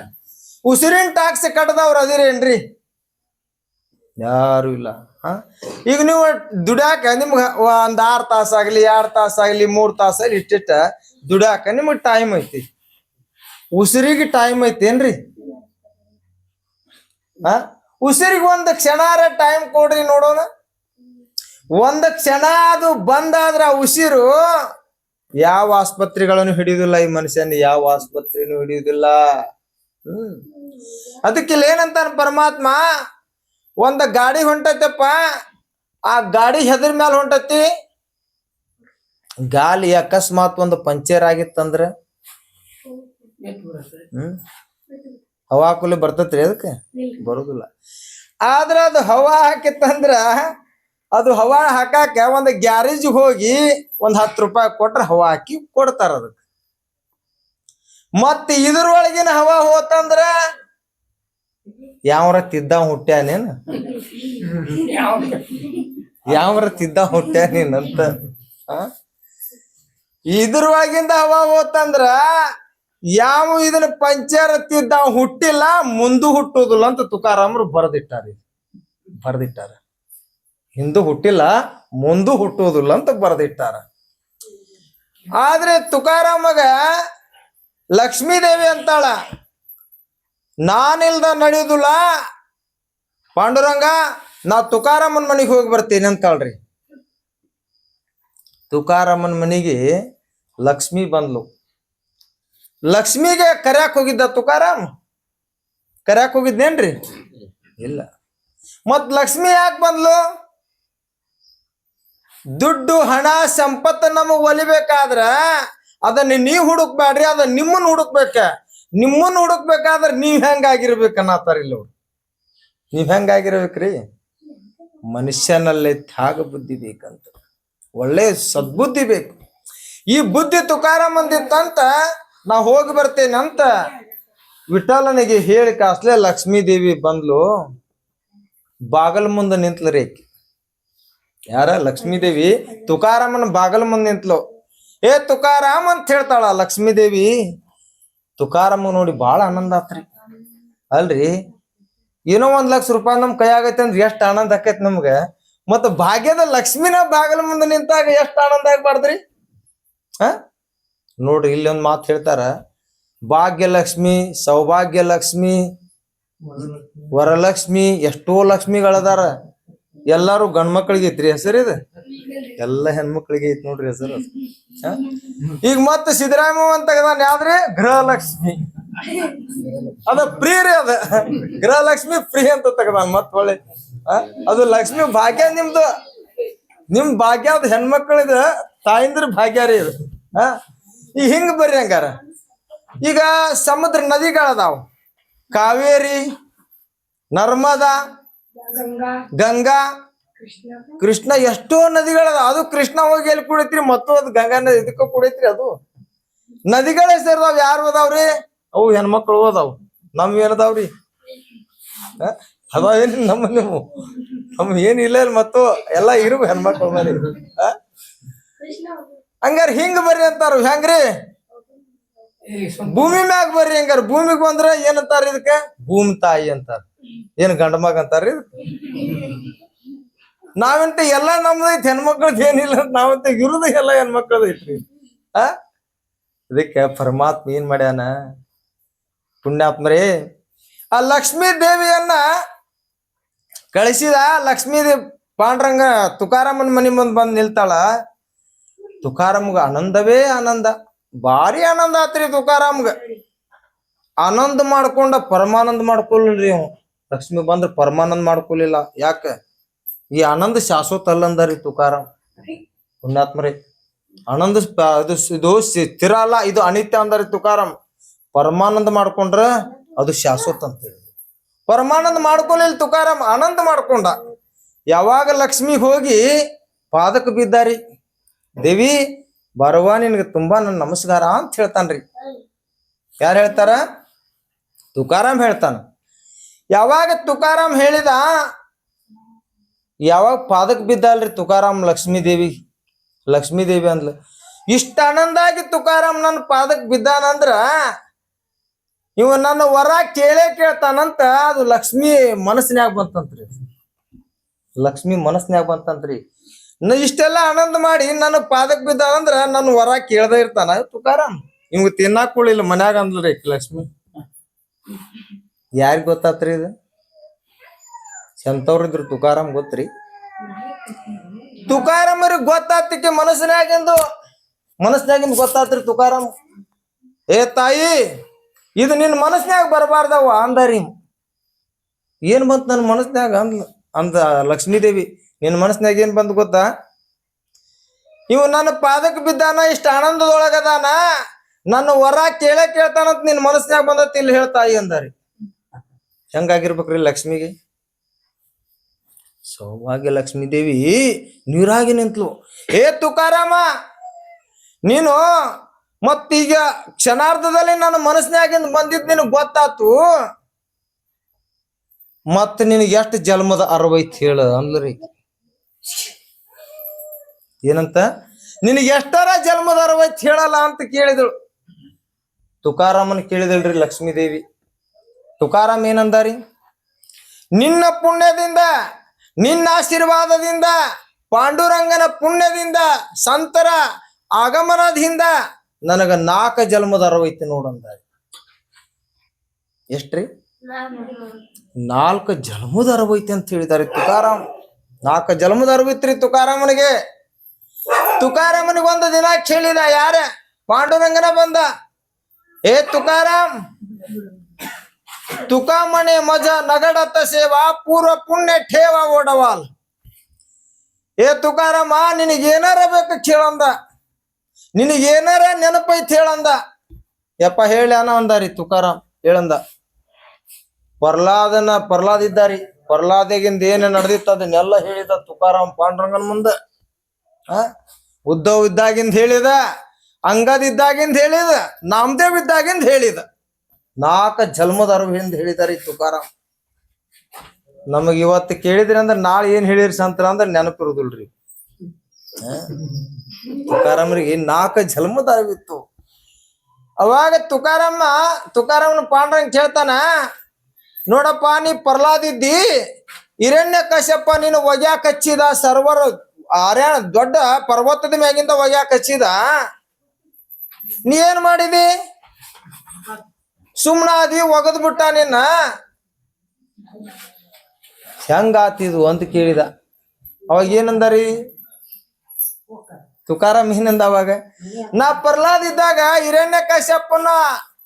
ಉಸಿರಿನ ಟ್ಯಾಕ್ಸ್ ಕಟ್ಟದವ್ರು ಅದಿರಿ ಏನ್ರಿ? ಯಾರು ಇಲ್ಲ. ಈಗ ನೀವು ದುಡ್ಯಾಕ ನಿಮ್ಗೆ ಒಂದ್ ಆರ್ ತಾಸ ಆಗ್ಲಿ, ಎರಡ್ ತಾಸ ಆಗ್ಲಿ, ಮೂರ್ ತಾಸ ಆಗ್ಲಿ ಇಷ್ಟಿಷ್ಟ ದುಡ್ಯಾಕ ನಿಮಗ್ ಟೈಮ್ ಐತಿ. ಉಸಿರಿಗೆ ಟೈಮ್ ಐತೇನ್ರಿ ಹಾ? ಉಸಿರಿಗೆ ಒಂದ್ ಕ್ಷಣಾರ ಟೈಮ್ ಕೊಡ್ರಿ ನೋಡೋಣ. ಒಂದ್ ಕ್ಷಣ ಅದು ಬಂದಾದ್ರ ಆ ಉಸಿರು ಯಾವ ಆಸ್ಪತ್ರೆಗಳನ್ನು ಹಿಡಿಯುದಿಲ್ಲ ಈ ಮನುಷ್ಯನ, ಯಾವ ಆಸ್ಪತ್ರೆನೂ ಹಿಡಿಯುದಿಲ್ಲ. ಹ್ಮ್. ಅದಕ್ಕೆ ಏನಂತಾನ ಪರಮಾತ್ಮ ಒಂದ್ ಗಾಡಿ ಹೊಂಟೈತಪ್ಪ, ಆ ಗಾಡಿ ಹೆದ್ರ ಮ್ಯಾಲ ಹೊಂಟತಿ. ಗಾಲಿ ಅಕಸ್ಮಾತ್ ಒಂದು ಪಂಚರ್ ಆಗಿತ್ತಂದ್ರ? ಹ್ಮ್? ಹವಾ ಕುಲಿ ಬರ್ತೈತ್ರಿ ಅದಕ್ಕೆ? ಬರುದಿಲ್ಲ. ಆದ್ರ ಅದು ಹವಾ ಹಾಕಿತ್ತಂದ್ರ, ಅದು ಹವಾ ಹಾಕಾಕ ಒಂದ್ ಗ್ಯಾರೇಜ್ ಹೋಗಿ ಒಂದ್ ಹತ್ತು ರೂಪಾಯಿ ಕೊಟ್ರೆ ಹವಾ ಹಾಕಿ ಕೊಡ್ತಾರ ಅದಕ್ಕೆ. ಮತ್ತೆ ಇದ್ರೊಳಗಿನ ಹವಾ ಹೋತಂದ್ರ ಯಾವ್ರ ತಿದ್ದ ಹುಟ್ಟ್ಯಾನೇನ ಯಾವ್ರ ತಿದ್ದ ಹುಟ್ಟ್ಯಾನೇನಂತ? ಇದ್ರವಾಗಿಂದ ಹವಾ ಹೋತಂದ್ರ ಯಾವ ಇದನ್ನ ಪಂಚರ್ ತಿದ್ದ ಹುಟ್ಟಿಲ್ಲ, ಮುಂದು ಹುಟ್ಟುದಿಲ್ಲ ಅಂತ ತುಕಾರಾಮರು ಬರೆದಿಟ್ಟಾರ ಬರೆದಿಟ್ಟಾರ. ಹಿಂದೂ ಹುಟ್ಟಿಲ್ಲ, ಮುಂದು ಹುಟ್ಟುವುದಿಲ್ಲ ಅಂತ ಬರೆದಿಟ್ಟಾರ. ಆದ್ರೆ ತುಕಾರಾಮಗ ಲಕ್ಷ್ಮೀದೇವಿ ಅಂತಾಳ. ನಾನಿಲ್ದ ನಡೆಯುದಿಲ್ಲ. ಪಾಂಡುರಂಗ, ನಾ ತುಕಾರಾಮನ್ ಮನೆಗೆ ಹೋಗಿ ಬರ್ತೀನಿ ಅಂತಾಳ್ರಿ ತುಕಾರಾಮನ್ ಮನೆಗೆ ಲಕ್ಷ್ಮಿ ಬಂದ್ಲು. ಲಕ್ಷ್ಮಿಗೆ ಕರ್ಯಾಕ್ ಹೋಗಿದ್ದ ತುಕಾರಾಮ್? ಕರ್ಯಾಕ್ ಹೋಗಿದ್ನೇನ್ರಿ? ಇಲ್ಲ. ಮತ್ ಲಕ್ಷ್ಮಿ ಯಾಕೆ ಬಂದ್ಲು? ದುಡ್ಡು, ಹಣ, ಸಂಪತ್ತು ನಮಗ್ ಒಲಿಬೇಕಾದ್ರ ಅದನ್ನ ನೀವ್ ಹುಡುಕ್ಬೇಡ್ರಿ, ಅದನ್ನ ನಿಮ್ಮನ್ನ ಹುಡುಕ್ಬೇಕ. ನಿಮ್ಮನ್ನ ಹುಡುಕ್ಬೇಕಾದ್ರೆ ನೀವ್ ಹೆಂಗಾಗಿರ್ಬೇಕನ್ನತ್ತಾರ ಇಲ್ಲಿ ಅವ್ರು. ನೀವ್ ಹೆಂಗಾಗಿರ್ಬೇಕ್ರಿ? ಮನುಷ್ಯನಲ್ಲೇ ತ್ಯಾಗ ಬುದ್ಧಿ ಬೇಕಂತ. ಒಳ್ಳೆ ಸದ್ಬುದ್ಧಿ ಬೇಕು. ಈ ಬುದ್ಧಿ ತುಕಾರ ಅಂದಿತ್ತಂತ ನಾ ಹೋಗಿ ಬರ್ತೇನೆ ಅಂತ ವಿಠಲನಿಗೆ ಹೇಳಿ ಕಾಸ್ಲೆ ಲಕ್ಷ್ಮೀ ದೇವಿ ಬಂದ್ಲು. ಬಾಗಲ್ ಮುಂದೆ ನಿಂತ್ಲರಿ ಆಕಿ. ಯಾರ? ಲಕ್ಷ್ಮೀದೇವಿ? ತುಕಾರಾಮನ ಬಾಗಲ್ ಮುಂದೆ ನಿಂತ್ಲು. ಏ ತುಕಾರಾಮ್ ಅಂತ ಹೇಳ್ತಾಳ ಲಕ್ಷ್ಮೀದೇವಿ. ತುಕಾರಾಮ ನೋಡಿ ಬಹಳ ಆನಂದ ಆತ್ರಿ. ಅಲ್ರಿ? ಏನೋ ಒಂದ್ ಲಕ್ಷ ರೂಪಾಯಿ ನಮ್ ಕೈ ಆಗೈತೆ ಅಂದ್ರೆ ಎಷ್ಟ್ ಆನಂದ ಆಕೈತಿ ನಮ್ಗ. ಮತ್ತ ಭಾಗ್ಯದ ಲಕ್ಷ್ಮಿನ ಬಾಗಲ ಮುಂದೆ ನಿಂತಾಗ ಎಷ್ಟ್ ಆನಂದ ಆಗ್ಬಾರ್ದ್ರಿ? ಹ? ನೋಡ್ರಿ, ಇಲ್ಲಿ ಒಂದ್ ಮಾತು ಹೇಳ್ತಾರ. ಭಾಗ್ಯಲಕ್ಷ್ಮಿ ಸೌಭಾಗ್ಯ ಲಕ್ಷ್ಮಿ, ವರಲಕ್ಷ್ಮಿ, ಎಷ್ಟೋ ಲಕ್ಷ್ಮಿಗಳದಾರ. ಎಲ್ಲಾರು ಗಂಡ್ಮಕ್ಳಿಗೆ ಐತ್ರಿ ಹೆಸರು ಇದು ಎಲ್ಲ ಹೆಣ್ಮಕ್ಳಿಗೆ ಐತ್ ನೋಡ್ರಿ ಸರ್ ಈಗ ಮತ್ತ ಸಿದ್ದರಾಮಯ್ಯ ಅಂತ ತೆಗದಾನ ಯಾವ್ದ್ರಿ? ಗೃಹಲಕ್ಷ್ಮಿ. ಅದ ಫ್ರೀ ರೀ ಅದ. ಗೃಹಲಕ್ಷ್ಮಿ ಫ್ರೀ ಅಂತ ತೆಗದಾನ ಮತ್ ಒಳ್ಳೆ ಅದು ಲಕ್ಷ್ಮಿ ಭಾಗ್ಯ ನಿಮ್ದು. ನಿಮ್ ಭಾಗ್ಯ ಅದು ಹೆಣ್ಮಕ್ಳಿದ ತಾಯಿಂದ್ರ ಭಾಗ್ಯ ರೀ ಇದು. ಹ? ಈಗ ಹಿಂಗ್ ಬರ್ರಿ ಹಂಗಾರ. ಈಗ ಸಮುದ್ರ ನದಿಗಳದಾವ. ಕಾವೇರಿ ನರ್ಮದಾ ಗಂಗಾ ಕೃಷ್ಣ ಕೃಷ್ಣ ಎಷ್ಟೋ ನದಿಗಳದ ಅದು ಕೃಷ್ಣ ಹೋಗಿ ಎಲ್ಲಿ ಕುಡಿತ್ರಿ? ಮತ್ತು ಅದು ಗಂಗಾ ನದಿ ಇದಕ್ಕ ಕುಡಿತ್ರಿ ಅದು. ನದಿಗಳ ಹೆಸರ್ದಾವ್ ಯಾರು ಅದಾವ್ರಿ ಅವು ಹೆಣ್ಮಕ್ಳು ಅದಾವ್ ನಮ್ ಏನದಾವ್ರಿ? ಅದಾವೇನ್ ಅದಾವ ಏನ್ ನಮ್ಮ ನೀವು? ನಮ್ ಏನ್ ಇಲ್ಲ ಇಲ್ಲ ಮತ್ತು ಎಲ್ಲಾ ಇರು ಹೆಣ್ಮಕ್ಳು ಮರಿ? ಹಂಗಾರ ಹಿಂಗ್ ಬರ್ರಿ ಅಂತಾರ ಹೆಂಗ್ರಿ? ಭೂಮಿ ಮ್ಯಾಗ ಬರ್ರಿ ಹಂಗಾರ. ಭೂಮಿಗ್ ಬಂದ್ರ ಏನಂತಾರ ಇದಕ್ಕ? ಭೂಮಿ ತಾಯಿ ಅಂತಾರ. ಏನ್ ಗಂಡ ಮಗ ಅಂತಾರ್ರಿ? ನಾವಂತ ಎಲ್ಲ ನಮ್ದು ಐತಿ, ಹೆಣ್ಮಕ್ಳದ್ ಏನಿಲ್ಲ, ನಾವಂತ ಇರುದ ಎಲ್ಲ ಹೆಣ್ಮಕ್ಳದೈತ್ರಿ ಆ? ಇದಕ್ಕೆ ಪರಮಾತ್ಮ ಏನ್ ಮಾಡ್ಯಾನ? ಪುಣ್ಯಾತ್ಮರೇ, ಆ ಲಕ್ಷ್ಮೀ ದೇವಿಯನ್ನ ಕಳಿಸಿದ, ಲಕ್ಷ್ಮೀ ದೇವ್ ಪಾಂಡ್ರಂಗ ತುಕಾರಾಮನ್ ಮನಿ ಮುಂದ್ ಬಂದ್ ನಿಲ್ತಾಳ. ತುಕಾರಾಮ್ಗ ಆನಂದವೇ ಆನಂದ. ಭಾರಿ ಆನಂದ ಆತ್ರಿ ತುಕಾರಾಮ್ಗ. ಆನಂದ ಮಾಡ್ಕೊಂಡ ಪರಮಾನಂದ ಮಾಡ್ಕೊಲ್ರಿ ಅವ. ಲಕ್ಷ್ಮಿ ಬಂದ್ರ ಪರಮಾನಂದ ಮಾಡ್ಕೊಲಿಲ್ಲ ಯಾಕ? ಈ ಆನಂದ ಶಾಶ್ವತ ಅಲ್ಲಂದರಿ ತುಕಾರಾಮ್. ಪುಣ್ಯಾತ್ಮರಿ. ಆನಂದ ಅದು ಇದು ಇದು ಸ್ಥಿರ ಅಲ್ಲ ಇದು ಅನಿತ್ಯ ಅಂದರಿ ತುಕಾರಾಮ್. ಪರಮಾನಂದ ಮಾಡ್ಕೊಂಡ್ರ ಅದು ಶಾಶ್ವತ ಅಂತ ಹೇಳಿ. ಪರಮಾನಂದ ಮಾಡ್ಕೊಲಿಲ್ಲ ತುಕಾರಾಮ್ ಆನಂದ ಮಾಡ್ಕೊಂಡ. ಯಾವಾಗ ಲಕ್ಷ್ಮಿ ಹೋಗಿ ಪಾದಕ ಬಿದ್ದಾರಿ? ದೇವಿ ಬರುವ ನಿನಗೆ ತುಂಬಾ ನನ್ನ ನಮಸ್ಕಾರ ಅಂತ ಹೇಳ್ತಾನ್ರಿ. ಯಾರು ಹೇಳ್ತಾರ? ತುಕಾರಾಮ್ ಹೇಳ್ತಾನ. ಯಾವಾಗ ತುಕಾರಾಮ್ ಹೇಳಿದ ಯಾವಾಗ ಪಾದಕ್ ಬಿದ್ದಲ್ರಿ ತುಕಾರಾಮ್ ಲಕ್ಷ್ಮೀ ದೇವಿ ಲಕ್ಷ್ಮೀ ದೇವಿ ಅಂದ್ಲ. ಇಷ್ಟ ಆನಂದಾಗಿ ತುಕಾರಾಮ್ ನನ್ನ ಪಾದಕ್ ಬಿದ್ದಾನಂದ್ರ ಇವ ನನ್ನ ವರ ಕೇಳೇ ಕೇಳ್ತಾನಂತ ಅದು ಲಕ್ಷ್ಮಿ ಮನಸ್ಸಿನ್ಯಾಗ ಬಂತಂತ್ರಿ. ಲಕ್ಷ್ಮಿ ಮನಸ್ಸಿನ್ಯಾಗ ಬಂತಂತ್ರಿ. ನ ಇಷ್ಟೆಲ್ಲ ಆನಂದ ಮಾಡಿ ನನ್ನ ಪಾದಕ್ ಬಿದ್ದಾನಂದ್ರ ನನ್ನ ವರ ಕೇಳ್ದ ಇರ್ತಾನ ತುಕಾರಾಮ್. ಇವ್ ತಿನ್ನಾಕ್ ಕೊಡ್ಲಿಲ್ಲ ಮನ್ಯಾಗ ಅಂದ್ರಿ ಲಕ್ಷ್ಮಿ. ಯಾರಿಗೆ ಗೊತ್ತಾತ್ರಿ ಇದು? ಎಂತವ್ರಿದ್ರು ತುಕಾರಾಮ್ ಗೊತ್ತ್ರಿ? ತುಕಾರಾಮರಿಗೆ ಗೊತ್ತಾತಿಕ್ಕೆ ಮನಸ್ಸಿನಾಗಿಂದು ಮನಸ್ಸಿನಾಗಿಂದು ಗೊತ್ತಾತ್ರಿ ತುಕಾರಾಮ್? ಏ ತಾಯಿ, ಇದು ನಿನ್ನ ಮನಸ್ಸಿನಾಗ ಬರಬಾರ್ದವ ಅಂದಾರಿ. ಏನ್ ಬಂತು ನನ್ನ ಮನಸ್ಸಿನಾಗ ಅಂದ್ಲ ಅಂದ ಲಕ್ಷ್ಮೀದೇವಿ? ನಿನ್ನ ಮನಸ್ಸಿನಾಗ ಏನ್ ಬಂದ್ ಗೊತ್ತಾ? ಇವ ನನ್ನ ಪಾದಕ್ಕೆ ಬಿದ್ದಾನ, ಇಷ್ಟ ಆನಂದದೊಳಗದಾನ. ನನ್ನ ವರ ಕೇಳೇ ಕೇಳ್ತಾನಂತ ನಿನ್ನ ಮನಸ್ಸಿನಾಗ ಬಂದತಿ ಇಲ್ಲಿ ಹೇಳ್ತಾಯಿ ಅಂದಾರಿ. ಹೆಂಗಾಗಿರ್ಬೇಕ್ರಿ ಲಕ್ಷ್ಮಿಗೆ? ಸೌಭಾಗ್ಯ ಲಕ್ಷ್ಮೀ ದೇವಿ ನೀರಾಗಿ ನಿಂತ್ಲು. ಏ ತುಕಾರಾಮ, ನೀನು ಮತ್ತೀಗ ಕ್ಷಣಾರ್ಧದಲ್ಲಿ ನನ್ನ ಮನಸ್ಸಿನಾಗಿಂದ ಬಂದಿದ್ದು ನಿನಗೆ ಗೊತ್ತಾತು? ಮತ್ ನಿನಗೆ ಎಷ್ಟು ಜನ್ಮದ ಅರವೈತ್ ಹೇಳ ಅಂದ್ರಿ ಏನಂತ? ನಿನಗೆ ಎಷ್ಟರ ಜನ್ಮದ ಅರವೈತ್ ಹೇಳಲ್ಲ ಅಂತ ಕೇಳಿದಳು. ತುಕಾರಾಮನ್ ಕೇಳಿದಳ್ರಿ ಲಕ್ಷ್ಮೀ ದೇವಿ. ತುಕಾರಾಮ್ ಏನಂದಾರಿ? ನಿನ್ನ ಪುಣ್ಯದಿಂದ ನಿನ್ನ ಆಶೀರ್ವಾದದಿಂದ ಪಾಂಡುರಂಗನ ಪುಣ್ಯದಿಂದ, ಸಂತರ ಆಗಮನದಿಂದ ನನಗ ನಾಲ್ಕ ಜನ್ಮದ ಅರವೈತಿ ನೋಡಂದ ಎಷ್ಟ್ರಿ? ನಾಲ್ಕು ಜನ್ಮದ ಅರವೈತಿ ಅಂತ ಹೇಳಿದಾರೆ ತುಕಾರಾಮ್. ನಾಲ್ಕು ಜನ್ಮದ ಅರವೈತ್ರಿ ತುಕಾರಾಮನಿಗೆ. ತುಕಾರಾಮನಿಗೆ ಒಂದು ದಿನ ಕೇಳಿದ ಯಾರ? ಪಾಂಡುರಂಗನ ಬಂದ. ಏ ತುಕಾರಾಮ್ ತುಕಾಮಣಿ ಮಜ ನಗಡತ ಸೇವಾ, ಪೂರ್ವ ಪುಣ್ಯ ಠೇವ ಓಡವಾಲ್. ಏ ತುಕಾರಮ್ಮ, ನಿನಗೇನಾರ ಬೇಕು ಕೇಳಂದ? ನಿನಗೆ ಏನಾರ ನೆನಪೈತ್ ಹೇಳಂದ? ಯಪ್ಪ ಹೇಳಿ ಅಂದಾರಿ ತುಕಾರಾಮ್, ಹೇಳಂದ. ಪ್ರಹ್ಲಾದನ ಪ್ರಹ್ಲಾದ ಇದ್ದಾರಿ ಪ್ರಹ್ಲಾದಿಗಿಂದ ಏನ ನಡೆದಿತ್ತ ಅದನ್ನೆಲ್ಲ ಹೇಳಿದ ತುಕಾರಾಮ್ ಪಾಂಡುರಂಗನ ಮುಂದ. ಆ? ಉದ್ದವ್ ಇದ್ದಾಗಿಂದ ಹೇಳಿದ, ಅಂಗದ ಇದ್ದಾಗಿಂದ ಹೇಳಿದ, ನಾಮದೇವ್ ಇದ್ದಾಗಿಂದ ಹೇಳಿದ. ನಾಲ್ಕ ಜನ್ಮದ ಅರವಿಂದ ಹೇಳಿದಾರೆ ಈ ನಮಗೆ ಇವತ್ತು ಕೇಳಿದ್ರಿ ಅಂದ್ರೆ ನಾಳೆ ಏನ್ ಹೇಳಿರಿ ಸಂತರ ಅಂದ್ರೆ ನೆನಪಿರುದಿಲ್ರಿ? ತುಕಾರಾಮ್ರಿಗೆ ನಾಲ್ಕು ಜನ್ಮದ ಅರಿವಿತ್ತು ಅವಾಗ ತುಕಾರಮ್ಮ ತುಕಾರಾಮನ ಪಾಂಡ್ರಂಗ್ ಕೇಳ್ತಾನ, ನೋಡಪ್ಪ, ನೀ ಪರ್ಲಾದಿದ್ದಿ ಹಿರಣ್ಯ ಕಶ್ಯಪ್ಪ ನೀನು ಒಗ್ಯಾ ಕಚ್ಚಿದ ಸರ್ವರ್ ಆರ್ಯಾಣ ದೊಡ್ಡ ಪರ್ವತದ ಮ್ಯಾಗಿಂದ ಒಗ್ಯಾಕ ಕಚ್ಚಿದ, ನೀ ಏನ್ ಮಾಡಿದಿ? ಸುಮ್ನಾದಿ ಒಗದ್ ಬಿಟ್ಟ ನಿನ್ನ. ಹೆಂಗಾತಿದು ಅಂತ ಕೇಳಿದ. ಅವಾಗ ಏನಂದಾರಿ? ತುಕಾರಾಮ್ ಏನಂದ ಅವಾಗ? ನಾ ಪ್ರಹ್ಲಾದ್ ಇದ್ದಾಗ ಹಿರಣ್ಯ ಕಶ್ಯಪ್ಪನ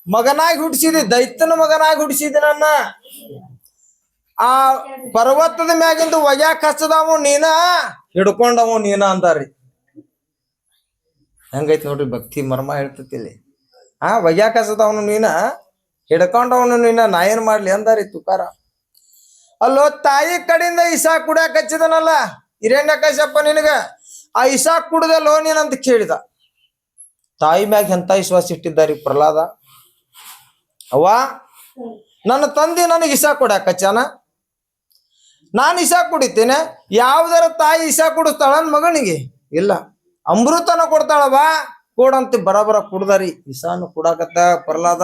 ಮಗನಾಗಿ ಹುಟ್ಟಿಸಿದಿ ದೈತ್ಯನ ಮಗನಾಗಿ ಹುಡ್ಸಿದಿ ನನ್ನ. ಆ ಪರ್ವತದ ಮ್ಯಾಗಿಂದು ಒಗ್ಯಾಕ ಕಸದವ ನೀನ? ಹಿಡ್ಕೊಂಡವ ನೀನ ಅಂದಾರಿ. ಹೆಂಗೈತಿ ನೋಡ್ರಿ ಭಕ್ತಿ ಮರ್ಮ ಹೇಳ್ತತಿ ಇಲ್ಲಿ. ಆ ಒಗ್ಯಾಕ ಹಚ್ಚದವನು ನೀನ? ಹಿಡ್ಕೊಂಡವನು ನಿನ್ನ ನಾ ಏನ್ ಮಾಡ್ಲಿ ಅಂದಾರಿ ತುಕಾರ. ಅಲ್ಲೋ ತಾಯಿ ಕಡೆಯಿಂದ ಇಸಾ ಕುಡ್ಯಾಕ ಹಚ್ಚಿದನಲ್ಲ? ಹಿರಣ್ಯ ಕಶ್ಯಪ್ಪ ನಿನಗ, ಆ ಇಸಾ ಕುಡ್ದಲ್ಲೋ ನೀನಂತ ಕೇಳಿದ. ತಾಯಿ ಮ್ಯಾಗ ಎಂತ ವಿಶ್ವಾಸ ಇಟ್ಟಿದ್ದಾರಿ ಪ್ರಹ್ಲಾದ? ಅವ್ವ, ನನ್ನ ತಂದೆ ನನಗೆ ಇಸಾ ಕೊಡಾಕ ಹಚ್ಚಾನ ನಾನು ಇಸಾ ಕುಡಿತೇನೆ, ಯಾವ್ದಾರ ತಾಯಿ ಇಸಾ ಕುಡಿಸ್ತಾಳ ಮಗನಿಗೆ? ಇಲ್ಲ. ಅಮೃತನ ಕೊಡ್ತಾಳವ ಕೊಡಂತ ಬರಬರ ಕುಡ್ದಾರಿ. ಇಸಾನು ಕುಡಾಕತ್ತ ಪ್ರಹ್ಲಾದ.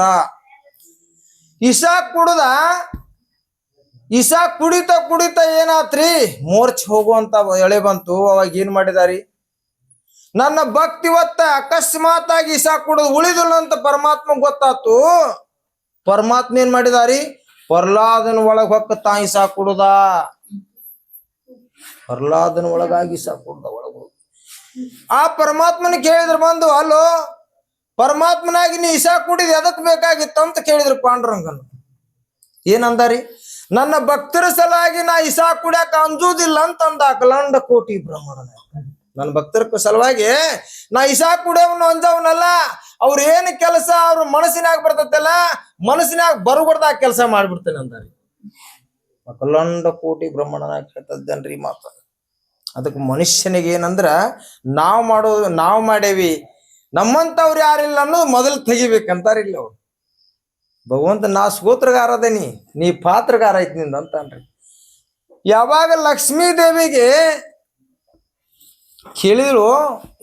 ಇಸಾ ಕುಡ್ದ? ಇಸಾ ಕುಡಿತ ಕುಡಿತ ಏನಾತ್ರಿ? ಮೋರ್ಚ್ ಹೋಗುವಂತ ಎಳೆ ಬಂತು. ಅವಾಗ ಏನ್ ಮಾಡಿದಾರಿ? ನನ್ನ ಭಕ್ತಿ ಇವತ್ತ ಅಕಸ್ಮಾತ್ ಆಗಿ ಇಸಾ ಕುಡಿದು ಉಳಿದಿಲ್ಲ ಅಂತ ಪರಮಾತ್ಮ ಗೊತ್ತಾತು. ಪರಮಾತ್ಮ ಏನ್ ಮಾಡಿದಾರಿ? ಪ್ರಹ್ಲಾದನ ಒಳಗ್ ಹೊಕ್ಕ ತಾ ಇಸಾ ಕುಡುದ. ಪ್ರಹ್ಲಾದನ ಒಳಗಾಗಿ ಇಸಾ ಕುಡ್ದ ಒಳಗ. ಆ ಪರಮಾತ್ಮನ ಕೇಳಿದ್ರು ಬಂದು, ಅಲ್ಲೋ ಪರಮಾತ್ಮನಾಗಿ ನೀ ಇಶಾ ಕುಡಿದ್ ಎದಕ್ ಬೇಕಾಗಿತ್ತು ಅಂತ ಕೇಳಿದ್ರು ಪಾಂಡುರಂಗನು. ಏನಂದಾರಿ? ನನ್ನ ಭಕ್ತರ ಸಲುವಾಗಿ ನಾ ಇಸಾ ಕುಡಿಯಾಕ ಅಂಜುದಿಲ್ಲ ಅಂತ ಅಂದ ಕೋಟಿ ಬ್ರಹ್ಮಣನ. ನನ್ನ ಭಕ್ತರ ಸಲುವಾಗಿ ನಾ ಇಸಾ ಕುಡಿಯವನು ಅಂಜವನಲ್ಲ, ಅವ್ರ ಏನ್ ಕೆಲಸ ಅವ್ರ ಮನಸ್ಸಿನಾಗ ಬರ್ತೈತಲ್ಲ, ಮನಸ್ಸಿನಾಗ ಬರುಬರ್ದಾಗ ಕೆಲಸ ಮಾಡ್ಬಿಡ್ತೇನೆ ಅಂದಾರಿ. ಅಖಲಾಂಡ ಕೋಟಿ ಬ್ರಹ್ಮಣನಾಗ ಹೇಳ್ತದ್ದೇನ್ರಿ ಮಾತು. ಅದಕ್ಕೆ ಮನುಷ್ಯನಿಗೆ ಏನಂದ್ರ ನಾವ್ ಮಾಡೋ, ನಾವ್ ಮಾಡೇವಿ ನಮ್ಮಂತವ್ರು ಯಾರಿಲ್ಲ ಅನ್ನೋದು ಮೊದಲು ತೆಗಿಬೇಕಂತಾರಿಲ್ಲ ಅವ್ರು. ಭಗವಂತ ನಾ ಸ್ಕೋತ್ರಗಾರದೇನಿ ನೀ ಪಾತ್ರಗಾರ ಐತಿ ನಿಂದ ಅಂತಾನ್ರಿ. ಯಾವಾಗ ಲಕ್ಷ್ಮೀ ದೇವಿಗೆ ಕೇಳಿದ್ರು,